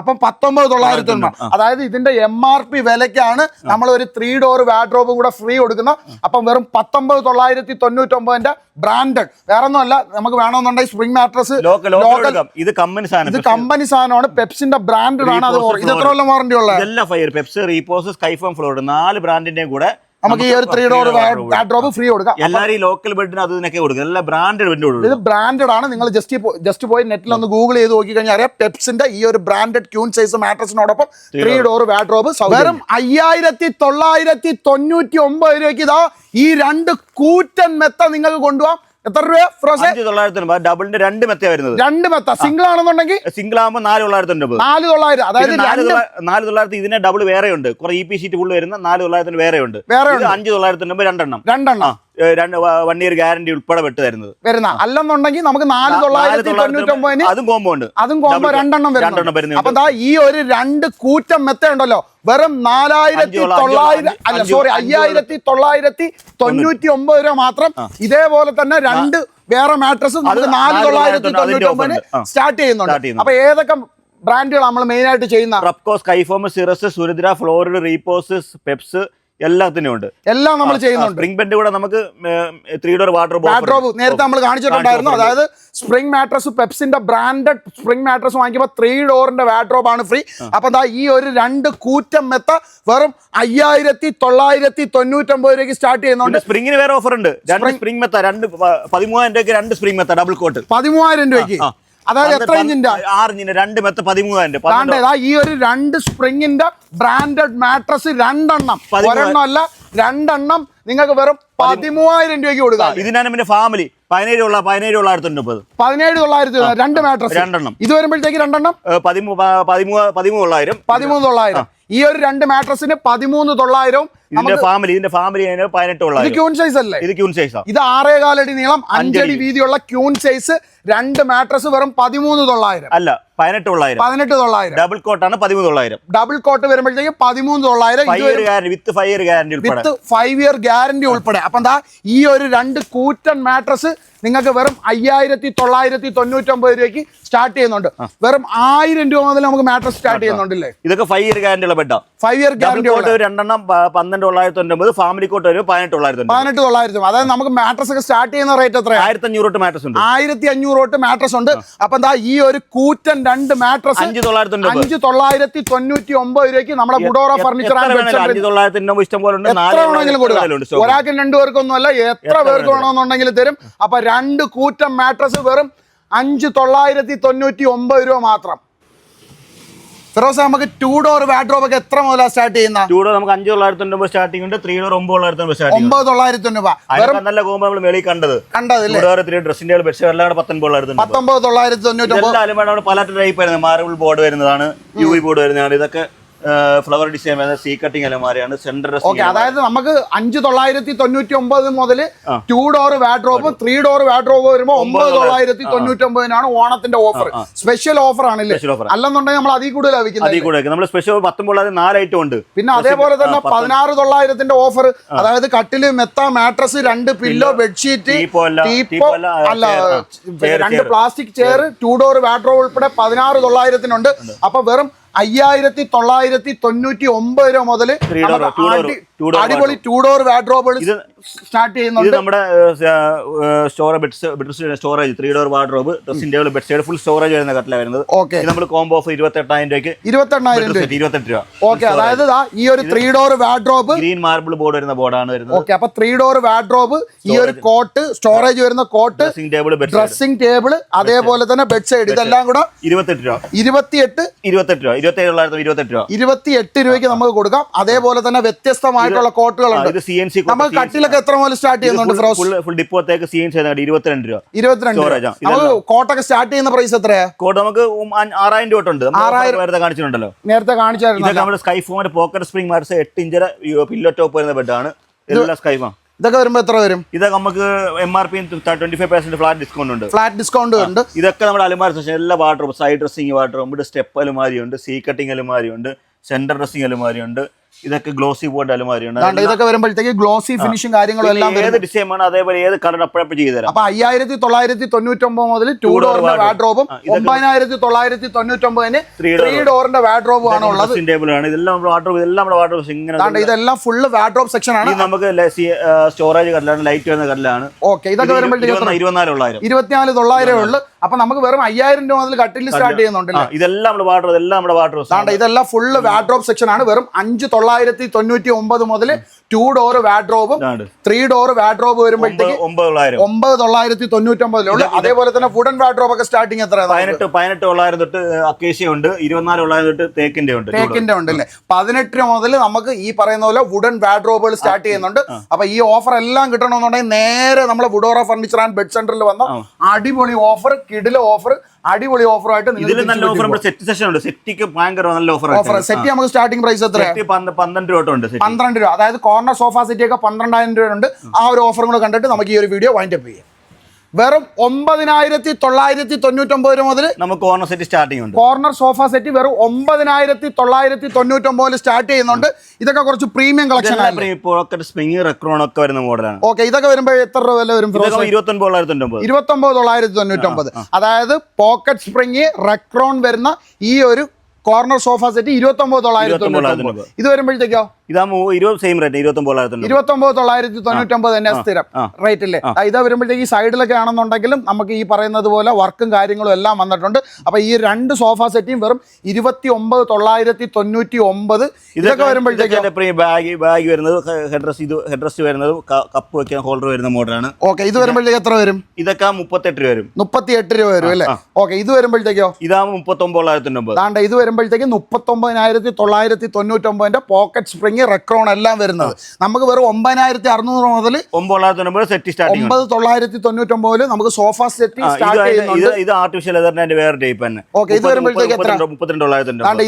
Speaker 1: അപ്പം പത്തൊമ്പത് തൊള്ളായിരത്തി തൊണ്ണൂറ് അതായത് ഇതിന്റെ എം ആർ പി വിലക്കാണ് നമ്മൾ ഒരു ത്രീ ഡോർ വാഡ്രോബും കൂടെ ഫ്രീ കൊടുക്കുന്നത്. അപ്പം വെറും പത്തൊമ്പത് തൊള്ളായിരത്തി തൊണ്ണൂറ്റൊമ്പതിന്റെ ബ്രാൻഡഡ് വേറെ ഒന്നുമല്ല നമുക്ക് വേണമെന്നുണ്ടെങ്കിൽ സ്പ്രിംഗ് മാട്രസ്
Speaker 2: ലോക്കൽ ഇത് കമ്പനി സാധനം.
Speaker 1: ഇത് കമ്പനി സാധനമാണ്. പെപ്സിന്റെ ബ്രാൻഡഡ് ആണ്. അത് ഇത് എത്ര കൊല്ലം വാറണ്ടി ഉള്ള
Speaker 2: പെപ്സ് റീപോസ് സ്കൈഫോം നാല് ബ്രാൻഡിന്റെയും കൂടെ
Speaker 1: നമുക്ക് ഈ ഒരു ത്രീ ഡോർ ഡ്രോപ്പ് ഫ്രീ കൊടുക്കാം.
Speaker 2: എല്ലാവരും ഈ ലോക്കൽ ബെഡിന് അത് ഇതിനൊക്കെ കൊടുക്കും. നല്ല ബ്രാൻഡഡ് ബെഡ് കൊടുക്കും.
Speaker 1: ഇത് ബ്രാൻഡഡ് ആണ്. നിങ്ങൾ ജസ്റ്റ് ജസ്റ്റ് പോയി നെറ്റിൽ ഒന്ന് ഗൂഗിൾ ചെയ്ത് നോക്കി കഴിഞ്ഞാൽ അറിയാം പെപ്സിന്റെ ഈ ഒരു ബ്രാൻഡഡ് ക്യൂൺ സൈസ് മാട്രസിനോടൊപ്പം ത്രീ ഡോർ വാഡ്രോബ് വെറും അയ്യായിരത്തി തൊള്ളായിരത്തി തൊണ്ണൂറ്റി ഒമ്പത് രൂപയ്ക്ക് ഇതാ ഈ രണ്ട് കൂറ്റൻ മെത്ത നിങ്ങൾക്ക് കൊണ്ടുപോകാം. എത്ര രൂപ ഫ്രോസെ
Speaker 2: തൊള്ളായിരത്തി ഡബിളിന്റെ രണ്ട് മെത്ത വരുന്നത്.
Speaker 1: രണ്ട് മെത്ത. സിംഗിൾ ആണെന്നുണ്ടെങ്കിൽ
Speaker 2: സിംഗിൾ ആകുമ്പോൾ നാല് തൊള്ളായിരത്തി ഒൻപത്
Speaker 1: നാല് തൊള്ളായിരം. അതായത്
Speaker 2: നാല് തൊള്ളായിരത്തി ഇതിനെ ഡബിൾ വേറെ ഉണ്ട് കുറെ ഇ പി ഷീറ്റ് ഫുള്ള് വരുന്ന നാല് തൊള്ളായിരത്തിന് വേറെ ഉണ്ട്
Speaker 1: വേറെ
Speaker 2: അഞ്ച് തൊള്ളായിരത്തി ഒൻപത് രണ്ടെണ്ണം.
Speaker 1: രണ്ടെണ്ണം.
Speaker 2: രണ്ട് വൺ ഇയർ ഗ്യാരണ്ടി ഉൾപ്പെടെ വെട്ട് തരുന്നത്
Speaker 1: വരുന്ന. അല്ലെന്നുണ്ടെങ്കിൽ നമുക്ക് നാല് തൊള്ളായിരത്തി തൊണ്ണൂറ്റി
Speaker 2: അതും കോമ്പോ ഉണ്ട്
Speaker 1: അതും കോമ്പോ രണ്ടെണ്ണം
Speaker 2: രണ്ടെണ്ണം വരുന്നത്
Speaker 1: അപ്പൊ ഈ ഒരു രണ്ട് കൂറ്റം മെത്ത ഉണ്ടല്ലോ. വെറും നാലായിരത്തി തൊള്ളായിരം അല്ല സോറി അയ്യായിരത്തി തൊള്ളായിരത്തി തൊണ്ണൂറ്റി ഒമ്പത് രൂപ മാത്രം ഇതേപോലെ തന്നെ രണ്ട് വേറെ മാട്രസ് നമുക്ക് നാല് തൊള്ളായിരത്തി തൊണ്ണൂറ്റി ഒമ്പതിന്. സ്റ്റാർട്ട് ചെയ്യുന്നുണ്ട്.
Speaker 2: ചെയ്യുന്നു.
Speaker 1: അപ്പൊ ഏതൊക്കെ ബ്രാൻഡുകൾ നമ്മൾ മെയിൻ ആയിട്ട് ചെയ്യുന്ന?
Speaker 2: റപ്കോ സ്കൈഫോം സിറസ് സുരദ്ര ഫ്ലോറിഡ് റീപോസ് പെപ്സ് എല്ലാത്തിനും ഉണ്ട്.
Speaker 1: എല്ലാം നമ്മൾ ചെയ്യുന്നുണ്ട്.
Speaker 2: സ്പ്രിംഗ് ബെഡ് കൂടെ നമുക്ക് ത്രീ ഡോർ വാട്ടർ
Speaker 1: വാട്ടർ നേരത്തെ നമ്മൾ കാണിച്ചിട്ടുണ്ടായിരുന്നു
Speaker 2: കാണിച്ചു
Speaker 1: അതായത് സ്പ്രിംഗ് മാട്രസ് പെപ്സിന്റെ ബ്രാൻഡഡ് സ്പ്രിംഗ് മാട്രസ് വാങ്ങിക്കുമ്പോൾ ത്രീ ഡോറിന്റെ വാട്ടർ ആണ് ഫ്രീ അപ്പൊ ദാ ഈ ഒരു രണ്ട് കൂറ്റം മെത്ത വെറും അയ്യായിരത്തി തൊള്ളായിരത്തി തൊണ്ണൂറ്റൊമ്പത് രൂപയ്ക്ക് സ്റ്റാർട്ട് ചെയ്യുന്നുണ്ട്.
Speaker 2: സ്പ്രിംഗിന് വേറെ ഓഫർ ഉണ്ട്. രണ്ട് സ്പ്രിംഗ് മെത്ത രണ്ട് പതിമൂവായിരം രൂപയ്ക്ക് രണ്ട് സ്പ്രിംഗ് മെത്ത ഡബിൾ കോട്ട്
Speaker 1: പതിമൂവായിരം രൂപയ്ക്ക്. അതായത് എത്ര ഇഞ്ചിന്റെ?
Speaker 2: ആറ് ഇഞ്ചിന്റെ രണ്ട് മെത്ത
Speaker 1: ഇതാ ഈ ഒരു രണ്ട് സ്പ്രിങ്ങിന്റെ ബ്രാൻഡഡ് മാട്രസ് രണ്ടെണ്ണം. ഒരെണ്ണം അല്ല രണ്ടെണ്ണം നിങ്ങൾക്ക് വെറും പതിമൂവായിരം രൂപയ്ക്ക് കൊടുക്കാം.
Speaker 2: ഇതിനാണ് പിന്നെ ഫാമിലി. പതിനേഴ് ഉള്ള പതിനേഴ് തൊള്ളായിരത്തി തൊണ്ണൂറ്
Speaker 1: പതിനേഴ് തൊള്ളായിരത്തി രണ്ട് മാട്രസ്.
Speaker 2: രണ്ടെണ്ണം.
Speaker 1: ഇത് വരുമ്പോഴത്തേക്ക് രണ്ടെണ്ണം?
Speaker 2: പതിമൂന്ന് പതിമൂന്ന് തൊള്ളായിരം
Speaker 1: പതിമൂന്ന് തൊള്ളായിരം. ഈ ഒരു രണ്ട് മാട്രസിന് പതിമൂന്ന് തൊള്ളായിരവും
Speaker 2: ഇതിന്റെ ഫാമിലി ഇതിന്റെ ഫാമിലി പതിനെട്ട്
Speaker 1: ഇത്
Speaker 2: തൊള്ളായിരം
Speaker 1: ക്യൂൺ സൈസ് അല്ലേ?
Speaker 2: ഇത് ക്യൂൺ സൈസ്
Speaker 1: ഇത് ആറേകാലടി നീളം അഞ്ചടി. വീതിയുള്ള ക്യൂൺ സൈസ് രണ്ട് മാട്രസ് വെറും പതിമൂന്ന് തൊള്ളായിരം.
Speaker 2: അല്ല പതിനെട്ട് തൊള്ളായിരം
Speaker 1: പതിനെട്ട് തൊള്ളായിരം.
Speaker 2: ഡബിൾ കോട്ടാണ് പതിമൂന്ന് തൊള്ളായിരം.
Speaker 1: ഡബിൾ കോട്ട് വരുമ്പോഴത്തേക്ക് പതിമൂന്ന് തൊള്ളായിരം.
Speaker 2: With five year guarantee
Speaker 1: with five year guarantee ഉൾപ്പെടെ. അപ്പം എന്താ ഈ ഒരു രണ്ട് കൂറ്റൻ മാട്രസ് നിങ്ങൾക്ക് വെറും അയ്യായിരത്തി തൊള്ളായിരത്തി തൊണ്ണൂറ്റൊമ്പത് രൂപയ്ക്ക് സ്റ്റാർട്ട് ചെയ്യുന്നുണ്ട്. വെറും ആയിരം രൂപ മുതൽ നമുക്ക് മാട്രസ് സ്റ്റാർട്ട് ചെയ്യുന്നുണ്ടല്ലേ
Speaker 2: ഇതൊക്കെ ഫൈവ് ഇയർ ഗ്യാരണ്ടി ഉള്ള ബെഡാ
Speaker 1: ഫൈവ് ഇയർ ഗ്യാരണ്ടി
Speaker 2: രണ്ടെണ്ണം പ- പന്ത്രണ്ട് തൊള്ളായിരത്തി ഒൻപത് ഫാമിലി കോട്ട് വരും പതിനെട്ട് തൊള്ളായിരത്തി
Speaker 1: പതിനെട്ട് തൊള്ളായിരത്തി അതായത് നമുക്ക് മാട്രസ് ഒക്കെ സ്റ്റാർട്ട് ചെയ്യുന്ന റേറ്റ് എത്രയാണ്
Speaker 2: ആയിരത്തി അഞ്ഞൂറ് തൊട്ട് മാട്രസ് ഉണ്ട്.
Speaker 1: ആയിരത്തി അഞ്ഞൂറ് തൊട്ട് മാട്രസ് ഉണ്ട്. അപ്പൊ എന്താ ഈ ഒരു കൂറ്റൻ രണ്ട് മാട്രസ്
Speaker 2: അഞ്ച് തൊള്ളായിരത്തി
Speaker 1: അഞ്ച് തൊള്ളായിരത്തി തൊണ്ണൂറ്റി ഒമ്പത് രൂപയ്ക്ക് നമ്മുടെ ബുഡോറ ഫർണിച്ചർ
Speaker 2: എത്ര അഞ്ച് തൊള്ളായിരത്തി ഒമ്പത് ഇഷ്ടം പോലെ ഉണ്ട്.
Speaker 1: എത്ര വേണമെങ്കിലും കൊടുക്കാം. ഒരാൾക്കും രണ്ടു പേർക്കൊന്നുമല്ല എത്ര പേർക്ക് വേണമെന്നുണ്ടെങ്കിൽ തരും. അപ്പൊ രണ്ട് കൂറ്റൻ മാട്രസ് വെറും അഞ്ച് തൊള്ളായിരത്തി തൊണ്ണൂറ്റി ഒമ്പത് രൂപ മാത്രം. ഫിറോസ് നമുക്ക് ടൂ ഡോർ വാഡ്രോബ് ഒക്കെ എത്ര മുതലാണ് സ്റ്റാർട്ട് ചെയ്യുന്ന?
Speaker 2: ടൂ ഡോർ നമുക്ക് അഞ്ച് തൊള്ളായിരത്തി രൂപ സ്റ്റാർട്ടിംഗ് ഉണ്ട് ത്രീ ഡോർ ഒമ്പത് തൊള്ളായിരത്തി രൂപ സ്റ്റാർട്ടിംഗ്
Speaker 1: ഒമ്പത് തൊള്ളായിരത്തി രൂപ വെറും
Speaker 2: നല്ല കോമ്പോ നമ്മൾ മേളിൽ കണ്ടത്. കണ്ടത് ത്രീ ഡ്രസ്സിന്റെ ബെഡ്ഷീറ്റ് എല്ലാം കൂടെ പത്തൊൻപത് തൊള്ളായിരത്തി
Speaker 1: പത്തൊമ്പത് തൊള്ളായിരത്തി തൊണ്ണൂറ്റി
Speaker 2: പല ടൈപ്പ് വരുന്നത് മാർബിൾ ബോർഡ് വരുന്നതാണ് യു ബോർഡ് വരുന്നതാണ് ഇതൊക്കെ ഫ്ലവർ ഡിസൈൻ വരുന്നത് സീ കട്ടിംഗ് അലമാരയാണ്. സെന്റർ
Speaker 1: ഓക്കെ അതായത് നമുക്ക് അഞ്ച് തൊള്ളായിരത്തി തൊണ്ണൂറ്റി ഒമ്പത് മുതൽ ടു ഡോർ വാഡ്രോബും ത്രീ ഡോർ വാഡ്രോബ് വരുമ്പോൾ ഒമ്പത് തൊള്ളായിരത്തി തൊണ്ണൂറ്റി ഒമ്പതിനാണ് ഓണത്തിന്റെ ഓഫർ സ്പെഷ്യൽ ഓഫർ
Speaker 2: ആണ്.
Speaker 1: അല്ലെന്നുണ്ടെങ്കിൽ നമ്മൾ അതിൽ കൂടുതൽ
Speaker 2: അതിൽ കൂടുതൽ നമ്മൾ സ്പെഷ്യൽ പത്തൊമ്പത് നാല് ഐറ്റം ഉണ്ട്.
Speaker 1: പിന്നെ അതേപോലെ തന്നെ. പതിനാറ് തൊള്ളായിരത്തിന്റെ ഓഫർ അതായത് കട്ടിൽ മെത്ത മാട്രസ് രണ്ട് പില്ലോ ബെഡ്ഷീറ്റ്
Speaker 2: അല്ല,
Speaker 1: രണ്ട് plastic chair two door wardrobe ഉൾപ്പെടെ പതിനാറ് തൊള്ളായിരത്തിനുണ്ട്. അപ്പൊ വെറും അയ്യായിരത്തി തൊള്ളായിരത്തി തൊണ്ണൂറ്റി ഒമ്പത് രൂപ മുതൽ അടിപൊളി ടൂ ഡോർ വാഡ്രോബുകൾ സ്റ്റാർട്ട് ചെയ്യുന്നുണ്ട്.
Speaker 2: നമ്മുടെ storage bed storage three door wardrobe dressing table bed side full storage വരുന്ന കട്ടില വരുന്നത്.
Speaker 1: ഓക്കെ
Speaker 2: നമ്മൾ കോംബോ ഓഫ് ഇരുപത്തി എട്ടായിരം രൂപയ്ക്ക്
Speaker 1: ഇരുപത്തെണ്ണായിരം രൂപ
Speaker 2: ഇരുപത്തെട്ട് രൂപ.
Speaker 1: ഓക്കെ അതായത് ഈ ഒരു three door wardrobe
Speaker 2: green marble board വരുന്ന ബോർഡാണ് വരുന്നത്.
Speaker 1: ഓക്കെ അപ്പൊ ത്രീ ഡോർ വാർഡ്രോബ് ഈ ഒരു കോട്ട് സ്റ്റോറേജ് വരുന്ന cot
Speaker 2: dressing table
Speaker 1: dressing table അതേപോലെ തന്നെ ബെഡ് സൈഡ് ഇതെല്ലാം കൂടെ
Speaker 2: ഇരുപത്തെട്ട് രൂപ.
Speaker 1: ഇരുപത്തിയെട്ട്
Speaker 2: ഇരുപത്തെട്ട് രൂപ. ഇരുപത്തി ഏഴ് ഇരുപത്തെട്ട് രൂപ.
Speaker 1: ഇരുപത്തിയെട്ട് രൂപയ്ക്ക് നമുക്ക് കൊടുക്കാം. അതേപോലെ തന്നെ വ്യത്യസ്തമായിട്ടുള്ള കോട്ടുകളുണ്ട്
Speaker 2: എൻ സി
Speaker 1: സി എത്ര മുതൽ സ്റ്റാർട്ട് ചെയ്യുന്നുണ്ട്
Speaker 2: ഫുൾ ഡിപ്പോത്തേക്ക് സീൻ സി ഇരുപത്തിരണ്ട് രൂപ.
Speaker 1: ഇരുപത്തിരണ്ട്. നമുക്ക് കോട്ടൊക്കെ സ്റ്റാർട്ട് ചെയ്യുന്ന പ്രൈസ് എത്രയാ?
Speaker 2: കോട്ട നമുക്ക് ആറായിരം രൂപ
Speaker 1: ആറായിരം.
Speaker 2: നേരത്തെ കാണിച്ചിട്ടുണ്ടല്ലോ.
Speaker 1: നേരത്തെ കാണിച്ചായിരുന്നു.
Speaker 2: ഇതൊക്കെ നമ്മുടെ സ്കൈ ഫോമിന്റെ പോക്കറ്റ് സ്പ്രിംഗ് മാർസ് എട്ട് ഇഞ്ചര പില്ലോ ടോപ്പ് വരുന്ന ബെഡാണ് എല്ലാം സ്കൈഫാ
Speaker 1: ഇതൊക്കെ വരുമ്പോ എത്ര വരും?
Speaker 2: ഇതൊക്കെ നമുക്ക് M R P twenty five percent flat discount ഉണ്ട്.
Speaker 1: ഫ്ലാറ്റ് ഡിസ്കൗണ്ട് ഉണ്ട്.
Speaker 2: ഇതൊക്കെ നമ്മുടെ അലുമാരി സെക്ഷൻ എല്ലാ വാട്ടറും സൈഡ് ഡ്രസ്സിംഗ് വാട്ടറും ഇവിടെ സ്റ്റെപ്പ് അലമാരി ഉണ്ട് സീ കട്ടിംഗ് അലമാരി ഉണ്ട് സെന്റർ ഡ്രസ്സിംഗ് അലമാരി ഉണ്ട് ഇതൊക്കെ ഗ്ലോസി പോയിട്ട് അലുമാരി ഉണ്ട്
Speaker 1: ദാണ്ട ഇതൊക്കെ വരുമ്പോഴത്തേക്ക് ഗ്ലോസി ഫിനിഷും കാര്യങ്ങളും എല്ലാം
Speaker 2: ഏത് ഡിസൈൻ വേണം അതേപോലെ ഏത് കളർ അപ്പോഴപ്പോൾ ചെയ്തു തരാം.
Speaker 1: അപ്പൊ അയ്യായിരത്തി തൊള്ളായിരത്തി തൊണ്ണൂറ്റി ഒമ്പത് മുതൽ ടൂ ഡോറിന്റെ വാഡ്രോബും ഒമ്പതിനായിരത്തി തൊള്ളായിരത്തി തൊണ്ണൂറ്റി ഒമ്പതിന് ത്രീ ഡോറിന്റെ വാഡ്രോബും ആണ് ഉള്ളത്.
Speaker 2: ആണ്. ഇതെല്ലാം വാട്ടർ ഇതെല്ലാം നമ്മുടെ വാഡ്രോബ് ഇങ്ങനെ
Speaker 1: ഇതെല്ലാം ഫുള്ള് വാഡ്രോബ് സെക്ഷൻ ആണ്.
Speaker 2: നമുക്ക് സ്റ്റോറേജ് കടലാണ് ലൈറ്റ് വരുന്ന കടലാണ്.
Speaker 1: ഓക്കെ ഇതൊക്കെ വരുമ്പോഴത്തേക്ക്
Speaker 2: ഇരുപത്തിനാല് തൊള്ളായിരം.
Speaker 1: ഇരുപത്തിനാല് തൊള്ളായിരം ഉള്ളു. അപ്പൊ നമുക്ക് വെറും അയ്യായിരം രൂപ മുതൽ കട്ടിൽ സ്റ്റാർട്ട് ചെയ്യുന്നുണ്ട്
Speaker 2: ഇതെല്ലാം നമ്മുടെ വാഡ്രോബ് ഇതെല്ലാം നമ്മുടെ
Speaker 1: വാഡ്രോബ് ഇതെല്ലാം ഫുള്ള് വാഡ്രോബ് സെക്ഷൻ ആണ്. വെറും അഞ്ച് തൊള്ളായിരത്തി തൊണ്ണൂറ്റി ഒമ്പത് മുതൽ ടു ഡോർ വാഡ്രോബും ത്രീ ഡോർ വാഡ്രോബ് വരുമ്പോഴത്തേക്ക്
Speaker 2: ഒമ്പത് തൊള്ളായിരം
Speaker 1: ഒമ്പത് തൊള്ളായിരത്തി തൊണ്ണൂറ്റി ഒമ്പതിലുള്ളൂ അതേപോലെ തന്നെ വുഡൻ വാഡ്രോബ് ഒക്കെ സ്റ്റാർട്ടിങ് എത്ര
Speaker 2: പതിനെട്ട് പതിനെട്ട് തൊള്ളായിരം തൊട്ട് അക്കേഷ്യ ഉണ്ട് ഇരുപത്തിനാല് തൊള്ളായിരം തൊട്ട് തേക്കിന്റെ ഉണ്ട്.
Speaker 1: തേക്കിന്റെ ഉണ്ട് അല്ലെ? പതിനെട്ട് മുതൽ നമുക്ക് ഈ പറയുന്ന പോലെ വുഡൻ വാഡ്രോബുകൾ സ്റ്റാർട്ട് ചെയ്യുന്നുണ്ട്. അപ്പൊ ഈ ഓഫർ എല്ലാം കിട്ടണമെന്നുണ്ടെങ്കിൽ നേരെ നമ്മളെ വുഡോറ ഫർണിച്ചർ ആൻഡ് ബെഡ് സെന്ററിൽ വന്ന അടിപൊളി ഓഫർ കിടില ഓഫർ അടിപൊളി ഓഫറായിട്ട്
Speaker 2: ഇതിൽ നല്ല ഓഫർ നമ്മുടെ സെറ്റ് സെഷൻ ഉണ്ട്. സെറ്റിക്ക് ഭയങ്കര നല്ല ഓഫർ
Speaker 1: ഓഫർ സെറ്റ് നമുക്ക് സ്റ്റാർട്ടിംഗ് പ്രൈസ്
Speaker 2: എത്ര? പന്ത്രണ്ട് രൂപ ഉണ്ട്
Speaker 1: പന്ത്രണ്ട് രൂപ. അതായത് കോർണർ സോഫ സെറ്റ് ഒക്കെ പന്ത്രണ്ടായിരം രൂപ ഉണ്ട് ആ ഒരു ഓഫറും കൂടെ കണ്ടിട്ട് നമുക്ക് ഈ ഒരു വീഡിയോ വൈൻഡ് അപ്പ് ചെയ്യാം. വെറും ഒമ്പതിനായിരത്തി തൊള്ളായിരത്തി തൊണ്ണൂറ്റൊമ്പത് രൂപ മുതൽ
Speaker 2: നമുക്ക് കോർണർ സെറ്റ് സ്റ്റാർട്ടിംഗ് ഉണ്ട്.
Speaker 1: കോർണർ സോഫ സെറ്റ് വെറും ഒമ്പതിനായിരത്തി തൊള്ളായിരത്തി തൊണ്ണൂറ്റൊമ്പതിൽ സ്റ്റാർട്ട് ചെയ്യുന്നുണ്ട് ഇതൊക്കെ കുറച്ച് premium collection
Speaker 2: pocket spring Recron ഒക്കെ വരുന്ന മോഡലാണ്.
Speaker 1: ഓക്കെ ഇതൊക്കെ വരുമ്പോൾ എത്ര രൂപ വില വരും
Speaker 2: ഇരുപത്തി ഒമ്പത് തൊള്ളായിരത്തി തൊണ്ണൂറ്
Speaker 1: ഇരുപത്തൊമ്പത് തൊള്ളായിരത്തി തൊണ്ണൂറ്റൊമ്പത് അതായത് പോക്കറ്റ് സ്പ്രിംഗ് റെക്രോൺ വരുന്ന ഈ ഒരു കോർണർ സോഫ സെറ്റ് ഇരുപത്തൊമ്പത് തൊള്ളായിരത്തി തൊണ്ണൂറ്റൊമ്പത് ഇത് വരുമ്പോഴത്തേക്കോ?
Speaker 2: ഇതാകുമ്പോൾ ഇരുപത് സെയിം റേറ്റ് ഇരുപത്തി ഒമ്പത് തൊള്ളായിരത്തി
Speaker 1: ഇരുപത്തൊമ്പത് തൊള്ളായിരത്തി തൊണ്ണൂറ്റൊമ്പത് തന്നെ സ്ഥിരം റേറ്റ് അല്ലേ ആ, ഇത് വരുമ്പോഴത്തേക്ക് ഈ സൈഡിലൊക്കെ ആണെന്നുണ്ടെങ്കിലും നമുക്ക് ഈ പറയുന്നത് പോലെ വർക്കും കാര്യങ്ങളും എല്ലാം വന്നിട്ടുണ്ട്. അപ്പൊ ഈ രണ്ട് സോഫ സെറ്റും വെറും ഇരുപത്തി ഒമ്പത് തൊള്ളായിരത്തി തൊണ്ണൂറ്റി ഒമ്പത് ഇതൊക്കെ വരുമ്പോഴത്തേക്ക്
Speaker 2: ബാഗ് ബാഗ് വരുന്നത് ഹെഡ് റെസ്റ്റ് ഇത് ഹെഡ് വരുന്നത് കപ്പ് വെക്കാൻ ഹോൾഡർ വരുന്ന മോഡലാണ്
Speaker 1: ഓക്കെ ഇത് വരുമ്പോഴത്തേക്ക് എത്ര വരും?
Speaker 2: ഇതൊക്കെ മുപ്പത്തെട്ട് രൂപ വരും.
Speaker 1: മുപ്പത്തി എട്ട് രൂപ വരും അല്ലേ? ഓക്കെ ഇത് വരുമ്പോഴത്തേക്കോ?
Speaker 2: ഇതാകുമ്പോൾ മുപ്പത്തൊമ്പത് തൊള്ളായിരത്തി
Speaker 1: ഇത് വരുമ്പോഴത്തേക്ക് മുപ്പത്തൊമ്പതിനായിരത്തി തൊള്ളായിരത്തി തൊണ്ണൂറ്റൊമ്പതിന്റെ പോക്കറ്റ് സ്പ്രിങ് സ്പ്രിങ് റെക്രോൺ എല്ലാം വരുന്നത്. നമുക്ക് വെറും ഒമ്പതിനായിരത്തി അറുന്നൂറ് മുതൽ
Speaker 2: ഒമ്പത്
Speaker 1: തൊള്ളായിരത്തി തൊണ്ണൂറ്റൊമ്പതിൽ നമുക്ക് സോഫ സെറ്റ്
Speaker 2: ഇത്
Speaker 1: സ്റ്റാർട്ട് ചെയ്യുന്നുണ്ട്.
Speaker 2: ഇത് ആർട്ടിഫിഷ്യൽ ലെതറിന്റെ വേറെ ടൈപ്പ് തന്നെ.
Speaker 1: ഇത് വരുമ്പോഴത്തേക്ക് എത്ര?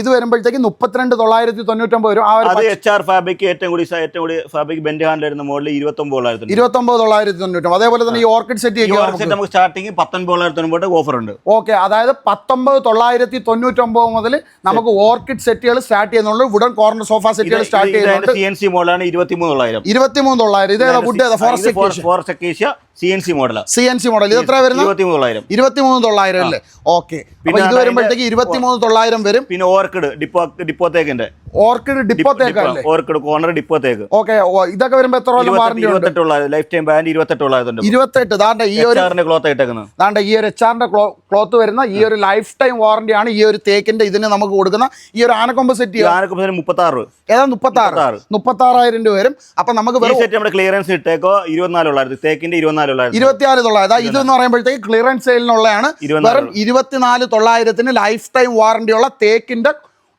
Speaker 1: ഇത് വരുമ്പോഴത്തേക്ക് മുപ്പത്തിരണ്ട് തൊള്ളായിരത്തി തൊണ്ണൂറ്റൊമ്പത്
Speaker 2: എച്ച് ആർ ഫാബ്രിക് ഏറ്റവും കൂടി ഏറ്റവും കൂടി ഫാബ്രിക് ബെൻഡ് വരുന്ന മോഡൽ ഇരുപത്തി ഒമ്പത് തൊള്ളായിരത്തി
Speaker 1: ഇരുപത്തൊമ്പത് തൊള്ളായിരത്തി തൊണ്ണൂറ്റൊമ്പത്. അതേപോലെ തന്നെ ഈ ഓർക്കിഡ് സെറ്റ്
Speaker 2: നമുക്ക് സ്റ്റാർട്ടിങ് പത്തൊൻപത് തൊള്ളായിരത്തി തൊണ്ണൂറ് ഓഫർ ഉണ്ട്.
Speaker 1: ഓക്കെ അതായത് പത്തൊമ്പത് തൊള്ളായിരത്തി തൊണ്ണൂറ്റൊമ്പത് മുതൽ നമുക്ക് ഓർക്കിഡ് സെറ്റുകൾ സ്റ്റാർട്ട് ചെയ്യുന്നുള്ളൂ. വുഡൻ കോർണർ സോഫ സെറ്റുകൾ സ്റ്റാർട്ട്
Speaker 2: സി എൻ സി മോഡലാണ് ഇരുപത്തിമൂന്ന് തൊള്ളായിരം.
Speaker 1: ഇരുപത്തിമൂന്ന് തൊള്ളായിരം. Wood forest
Speaker 2: forest acacia C N C model
Speaker 1: C N C model ഇത് എത്ര വരുന്നത്
Speaker 2: ഇരുപത്തിമൂന്ന് തൊള്ളായിരം
Speaker 1: ഇരുപത്തിമൂന്ന് തൊള്ളായിരം അല്ലേ ഓക്കെ.
Speaker 2: പിന്നെ
Speaker 1: ഇത് വരുമ്പോഴത്തേക്ക് ഇരുപത്തിമൂന്ന് തൊള്ളായിരം വരും.
Speaker 2: പിന്നെ ഓർക്കിഡ് ഡിപ്പോ ഡിപ്പോത്തേക്കിന്റെ.
Speaker 1: ഓർക്കിഡ് ഡിപ്പോത്തേക്ക്
Speaker 2: ഓർക്കിഡ് കോർണർ ഡിപ്പോത്തേക്ക്.
Speaker 1: ഓക്കെ. ഇതൊക്കെ വരുമ്പോ എത്ര കൊല്ലം വാറന്റി ഉണ്ട്?
Speaker 2: ഇരുപത്തെട്ട് തൊള്ളായിരം ലൈഫ് ടൈം ബാൻഡ് ഇരുപത്തെട്ട് തൊള്ളായിരത്തി
Speaker 1: ഇരുപത്തെട്ട്. ദാണ്ട ഈ ഒരു
Speaker 2: ക്ലോത്ത് ആയിട്ടേക്കുന്നത്
Speaker 1: ദാണ്ട ഈ ഒരു എച്ച് ആറിന്റെ ക്ലോത്ത് വരുന്ന ഈ ഒരു ലൈഫ് ടൈം വാറന്റി ആണ് ഈ ഒരു തേക്കിന്റെ ഇതിന് നമുക്ക് കൊടുക്കുന്ന ഈ ഒരു ആനക്കൊമ്പ് സെറ്റ്
Speaker 2: ആനക്കൊമ്പ് മുപ്പത്തി ആറ്
Speaker 1: ഏതാ മുപ്പത്തി ആറ് മുപ്പത്തി ആറായിരം രൂപ വരും. അപ്പൊ നമുക്ക്
Speaker 2: സെറ്റ് നമ്മുടെ ക്ലിയറൻസ് ഇട്ടേക്കോ? ഇരുപത്തിനാല് തൊള്ളായിരത്തി തേക്കിന്റെ ഇരുപത്തിനാല്
Speaker 1: ഇരുപത്തിനാല് തൊള്ളായിരം. ഇത് ഇതെന്ന് പറയുമ്പോഴത്തേക്ക് ക്ലിയറൻസ് സെയിലിനുള്ളതാണ് വെറും ഇരുപത്തിനാല് തൊള്ളായിരത്തിന് ലൈഫ് ടൈം വാറണ്ടിയുള്ള തേക്കിന്റെ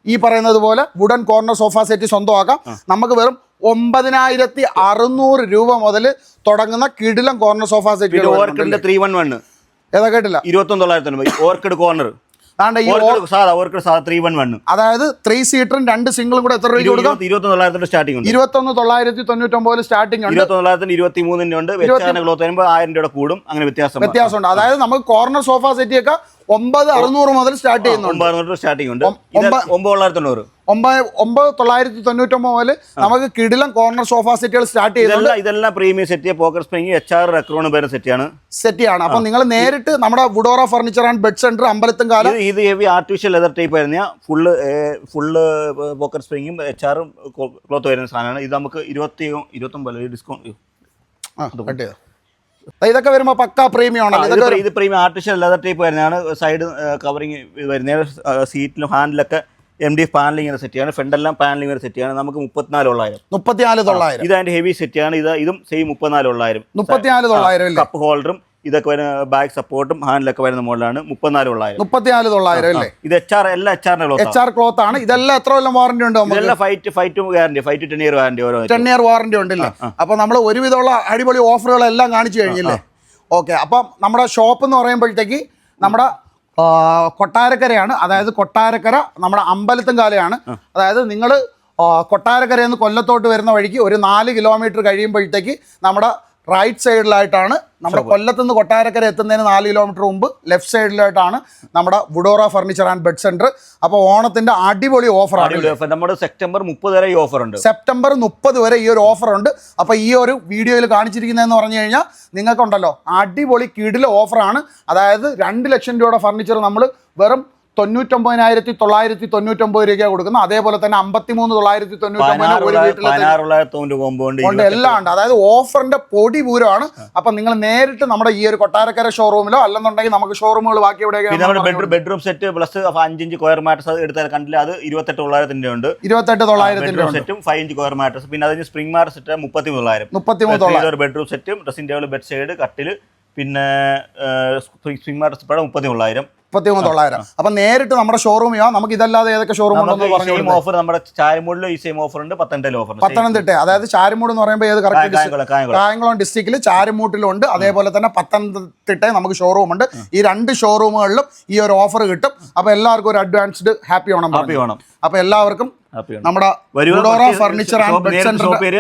Speaker 1: ഈ പറയുന്നത് പോലെ വുഡൻ കോർണർ സോഫ സെറ്റ് സ്വന്തമാക്കാം. നമുക്ക് വെറും ഒമ്പതിനായിരത്തി അറുന്നൂറ് രൂപ മുതൽ തുടങ്ങുന്ന കിടിലം corner sofa set
Speaker 2: three one one
Speaker 1: ഏതാ കേട്ടില്ല?
Speaker 2: ഇരുപത്തൊന്ന് തൊള്ളായിരത്തി ഓർക്കിഡ് കോർണർ
Speaker 1: അതായത് ത്രീ സീറ്ററും രണ്ട് സിംഗിളും കൂടെ എത്ര രൂപ കൊടുക്കാം?
Speaker 2: സ്റ്റാർട്ടിംഗ് ഉണ്ട്.
Speaker 1: ഇരുപത്തൊന്ന് തൊള്ളായിരത്തി തൊണ്ണൂറ്റൊമ്പതിൽ സ്റ്റാർട്ടിംഗ് ഉണ്ട്.
Speaker 2: ഇരുപത്തി തൊള്ളായിരത്തി ഇരുപത്തി മൂന്നിന്റെ ഉണ്ട് ആയിരം രൂപ കൂടും. അങ്ങനെ വ്യത്യാസം
Speaker 1: വ്യത്യാസമുണ്ട്. അതായത് നമുക്ക് കോർണർ സോഫ സെറ്റ് ഒക്കെ ഒമ്പത് അറുന്നൂറ് മുതൽ സ്റ്റാർട്ട് ചെയ്യുന്നുണ്ട്.
Speaker 2: ഒമ്പത് സ്റ്റാർട്ടിംഗ് ഉണ്ട്. ഒമ്പത് തൊള്ളായിരത്തി തൊണ്ണൂറ്.
Speaker 1: ഒമ്പത് ഒമ്പത് തൊള്ളായിരത്തി തൊണ്ണൂറ്റൊമ്പത് മുതൽ നമുക്ക് കിടിലം കോർണർ സോഫ സെറ്റുകൾ സ്റ്റാർട്ട് ചെയ്യുന്നുണ്ട്
Speaker 2: ഇതെല്ലാം premium set pocket spring H R Recron പേര് സെറ്റാണ്
Speaker 1: സെറ്റ് ചെയ്യാണ്. അപ്പൊ നിങ്ങൾ നേരിട്ട് നമ്മുടെ Woodora furniture and bed centre അമ്പലത്തും
Speaker 2: കാലം ഇത് ഹെവി ആർട്ടിഫിഷ്യൽ ലെതർ ടൈപ്പ് വരുന്ന ഫുള്ള് ഫുള്ള് പോക്കർ സ്പ്രിങ്ങും എച്ച് ആറും ക്ലോത്ത് വരുന്ന സാധനമാണ്. ഇത് നമുക്ക് ഇരുപത്തി ഇരുപത്തൊമ്പത് ഡിസ്കൗണ്ട്
Speaker 1: ആ, cut ചെയ്തോ. ഇതൊക്കെ വരുമ്പോ പക്ക പ്രീമിയം ആണ് ഇതൊക്കെ
Speaker 2: ഇത് പ്രീമിയം ആർട്ടിഫിഷ്യൽ ലെതർ ടൈപ്പ് വരുന്നതാണ്. സൈഡ് കവറിങ് വരുന്ന സീറ്റിലും ഹാൻഡിലൊക്കെ എം ഡി പാനലിംഗ് സെറ്റിയാണ് ഫ്രണ്ടെല്ലാം പാനലിംഗ് വരുന്ന സെറ്റിയാണ് നമുക്ക് മുപ്പത്തിനാല് തൊള്ളായിരം
Speaker 1: മുപ്പത്തിനാല് തൊള്ളായിരം.
Speaker 2: ഇത് അതിന്റെ ഹെവി സെറ്റാണ് ഇത് ഇതും സെയിം മുപ്പത്തിനാല് തൊള്ളായിരം
Speaker 1: മുപ്പത്തിനാല് തൊള്ളായിരം
Speaker 2: കപ്പ് ഹോൾഡറും ഇതൊക്കെ വരുന്ന ബാക്ക് സപ്പോർട്ടും ഹാൻഡിലൊക്കെ വരുന്ന മോഡലാണ് മുപ്പത്തിനാല് തൊള്ളായിരം
Speaker 1: മുപ്പത്തിനാല് തൊള്ളായിരം അല്ലേ?
Speaker 2: ഇത് എച്ച് ആർ എല്ലാ എച്ച് ആറിന്റെ ക്ലോത്ത്
Speaker 1: എച്ച് ആർ ക്ലോത്ത് ആണ്. ഇതെല്ലാം എത്ര കൊല്ലം വാറന്റി ഉണ്ടോ
Speaker 2: ഇതെല്ലാം ഫൈറ്റ് ഫൈറ്റും ഗ്യാരണ്ടി ഫൈറ്റ് ടെൻ ഇയർ വാറന്റി ഓരോ
Speaker 1: ടെൻ ഇയർ വാറന്റി ഉണ്ടല്ലേ അപ്പൊ നമ്മൾ ഒരുവിധമുള്ള അടിപൊളി ഓഫറുകളെല്ലാം കാണിച്ചു കഴിഞ്ഞില്ലേ? ഓക്കെ അപ്പം നമ്മുടെ ഷോപ്പ് എന്ന് പറയുമ്പോഴത്തേക്ക് നമ്മുടെ കൊട്ടാരക്കരയാണ്. അതായത് കൊട്ടാരക്കര നമ്മുടെ അമ്പലത്തും കാലയാണ്. അതായത് നിങ്ങൾ കൊട്ടാരക്കരയിൽ നിന്ന് കൊല്ലത്തോട്ട് വരുന്ന വഴിക്ക് ഒരു നാല് കിലോമീറ്റർ കഴിയുമ്പോഴത്തേക്ക് നമ്മുടെ റൈറ്റ് സൈഡിലായിട്ടാണ് നമ്മുടെ കൊല്ലത്ത് നിന്ന് കൊട്ടാരക്കര എത്തുന്നതിന് നാല് കിലോമീറ്റർ മുമ്പ് ലെഫ്റ്റ് സൈഡിലായിട്ടാണ് നമ്മുടെ Woodora furniture and bed centre അപ്പോൾ ഓണത്തിന്റെ അടിപൊളി ഓഫറാണ്
Speaker 2: offer. നമ്മുടെ സെപ്റ്റംബർ മുപ്പത് വരെ ഈ ഓഫർ ഉണ്ട്.
Speaker 1: സെപ്റ്റംബർ മുപ്പത് വരെ ഈ ഒരു ഓഫർ ഉണ്ട്. അപ്പോൾ ഈ ഒരു വീഡിയോയിൽ കാണിച്ചിരിക്കുന്നതെന്ന് പറഞ്ഞു കഴിഞ്ഞാൽ നിങ്ങൾക്കുണ്ടല്ലോ അടിപൊളി കിടിലെ ഓഫറാണ് അതായത് രണ്ട് ലക്ഷം രൂപയുടെ ഫർണിച്ചർ നമ്മൾ വെറും തൊണ്ണൂറ്റൊമ്പതിനായിരത്തി തൊള്ളായിരത്തി തൊണ്ണൂറ്റൊമ്പത് രൂപയ്ക്കാണ് കൊടുക്കുന്നത്. അതേപോലെ തന്നെ അമ്പത്തിമൂന്ന് തൊള്ളായിരത്തി തൊണ്ണൂറ്റൊമ്പതിന്
Speaker 2: പതിനാറുള്ളായിരത്തോണ്ട് കോമ്പൗണ്ട്
Speaker 1: ഉണ്ട് എല്ലാം ഉണ്ട്. അതായത് ഓഫറിന്റെ പൊടി പൂരമാണ്. അപ്പൊ നിങ്ങൾ നേരിട്ട് നമ്മുടെ ഈ ഒരു കൊട്ടാരക്കര ഷോറൂമിലോ അല്ലെന്നുണ്ടെങ്കിൽ നമുക്ക് ഷോറൂമുകൾ ബാക്കി എവിടെയൊക്കെ
Speaker 2: ബെഡ്റൂം സെറ്റ് പ്ലസ് അഞ്ചിഞ്ച് കോയർ മാറ്റസ് എടുത്താൽ കണ്ടില്ല? അത് ഇരുപത്തെട്ട് തൊള്ളായിരത്തിന്റെ ഉണ്ട്.
Speaker 1: ഇരുപത്തെട്ട് തൊള്ളായിരത്തിന്റെ
Speaker 2: സെറ്റും ഫൈവ് ഇഞ്ച് കോയർ മാറ്റസ് പിന്നെ അതിന് സ്പ്രിംഗ് മാർ സെറ്റ് മുപ്പത്തി മൂന്നായിരം
Speaker 1: മുപ്പത്തിമൂന്ന് തൊള്ളായിരം.
Speaker 2: ബെഡ്റൂം സെറ്റും ഡ്രസ്സിംഗ് ടേബിൾ ബെഡ് സൈഡ് കട്ടിൽ പിന്നെ സ്പ്രിംഗ് മാറ്റസ് സെറ്റ് മുപ്പത്തി മൂന്നായിരം
Speaker 1: മുപ്പത്തിമൂന്ന് തൊള്ളായിരം. അപ്പൊ നേരിട്ട് നമ്മുടെ ഷോറൂമിയോ നമുക്ക് ഇതല്ലാതെ ഏതൊക്കെ ഷോറൂം ഉണ്ടെന്ന് പറഞ്ഞു
Speaker 2: ഓഫർ നമ്മുടെ ചാരിമൂടിലും ഈ സെയിം ഓഫർ ഉണ്ട് പത്തനംതിട്ട ഓഫർ
Speaker 1: പത്തനംതിട്ട അതായത് ചാരുമൂട് എന്ന് പറയുമ്പോൾ ഏത് കറക്റ്റ്
Speaker 2: കായംകുളം
Speaker 1: ഡിസ്ട്രിക്റ്റിൽ ചാരുമൂട്ടിലുണ്ട് അതേപോലെ തന്നെ പത്തനംതിട്ട നമുക്ക് ഷോറൂം ഉണ്ട്. ഈ രണ്ട് ഷോറൂമുകളിലും ഈ ഒരു ഓഫർ കിട്ടും. അപ്പൊ എല്ലാവർക്കും ഒരു advanced happy Onam
Speaker 2: happy Onam.
Speaker 1: അപ്പൊ എല്ലാവർക്കും നമ്മുടെ ഫർണിച്ചർ ആൻഡ്
Speaker 2: പേര്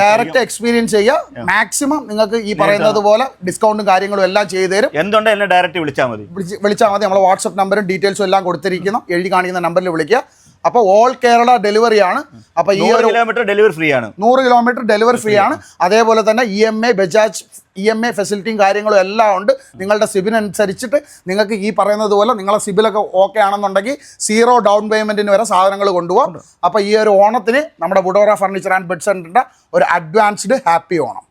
Speaker 2: ഡയറക്റ്റ്
Speaker 1: എക്സ്പീരിയൻസ് ചെയ്യുക. മാക്സിമം നിങ്ങൾക്ക് ഈ പറയുന്നത് പോലെ ഡിസ്കൗണ്ടും കാര്യങ്ങളും എല്ലാം ചെയ്തു തരും.
Speaker 2: എന്തുകൊണ്ട് എന്നെ ഡയറക്റ്റ് വിളിച്ചാൽ മതി?
Speaker 1: വിളിച്ചാൽ മതി. നമ്മളെ വാട്സ്ആപ്പ് നമ്പറും ഡീറ്റെയിൽസും എല്ലാം കൊടുത്തിരിക്കുന്നു. എഴുതി കാണിക്കുന്ന നമ്പറിൽ വിളിക്കുക. അപ്പോൾ ഓൾ കേരള ഡെലിവറി ആണ്. അപ്പോൾ ഈ ഒരു
Speaker 2: കിലോമീറ്റർ ഡെലിവറി ഫ്രീ ആണ്.
Speaker 1: നൂറ് കിലോമീറ്റർ ഡെലിവറി ഫ്രീ ആണ്. അതേപോലെ തന്നെ E M I Bajaj E M I ഫെസിലിറ്റിയും കാര്യങ്ങളും എല്ലാം ഉണ്ട്. നിങ്ങളുടെ സിബിനനുസരിച്ചിട്ട് നിങ്ങൾക്ക് ഈ പറയുന്നത് പോലെ നിങ്ങളെ സിബിലൊക്കെ ഓക്കെ ആണെന്നുണ്ടെങ്കിൽ സീറോ ഡൗൺ പേയ്മെന്റിന് വരെ സാധനങ്ങൾ കൊണ്ടുപോകാം അപ്പോൾ ഈ ഒരു ഓണത്തിന് നമ്മുടെ ബുഡോറ ഫർണിച്ചർ ആൻഡ് ബെഡ് സെന്ററിന്റെ ഒരു അഡ്വാൻസ്ഡ് ഹാപ്പി ഓണം.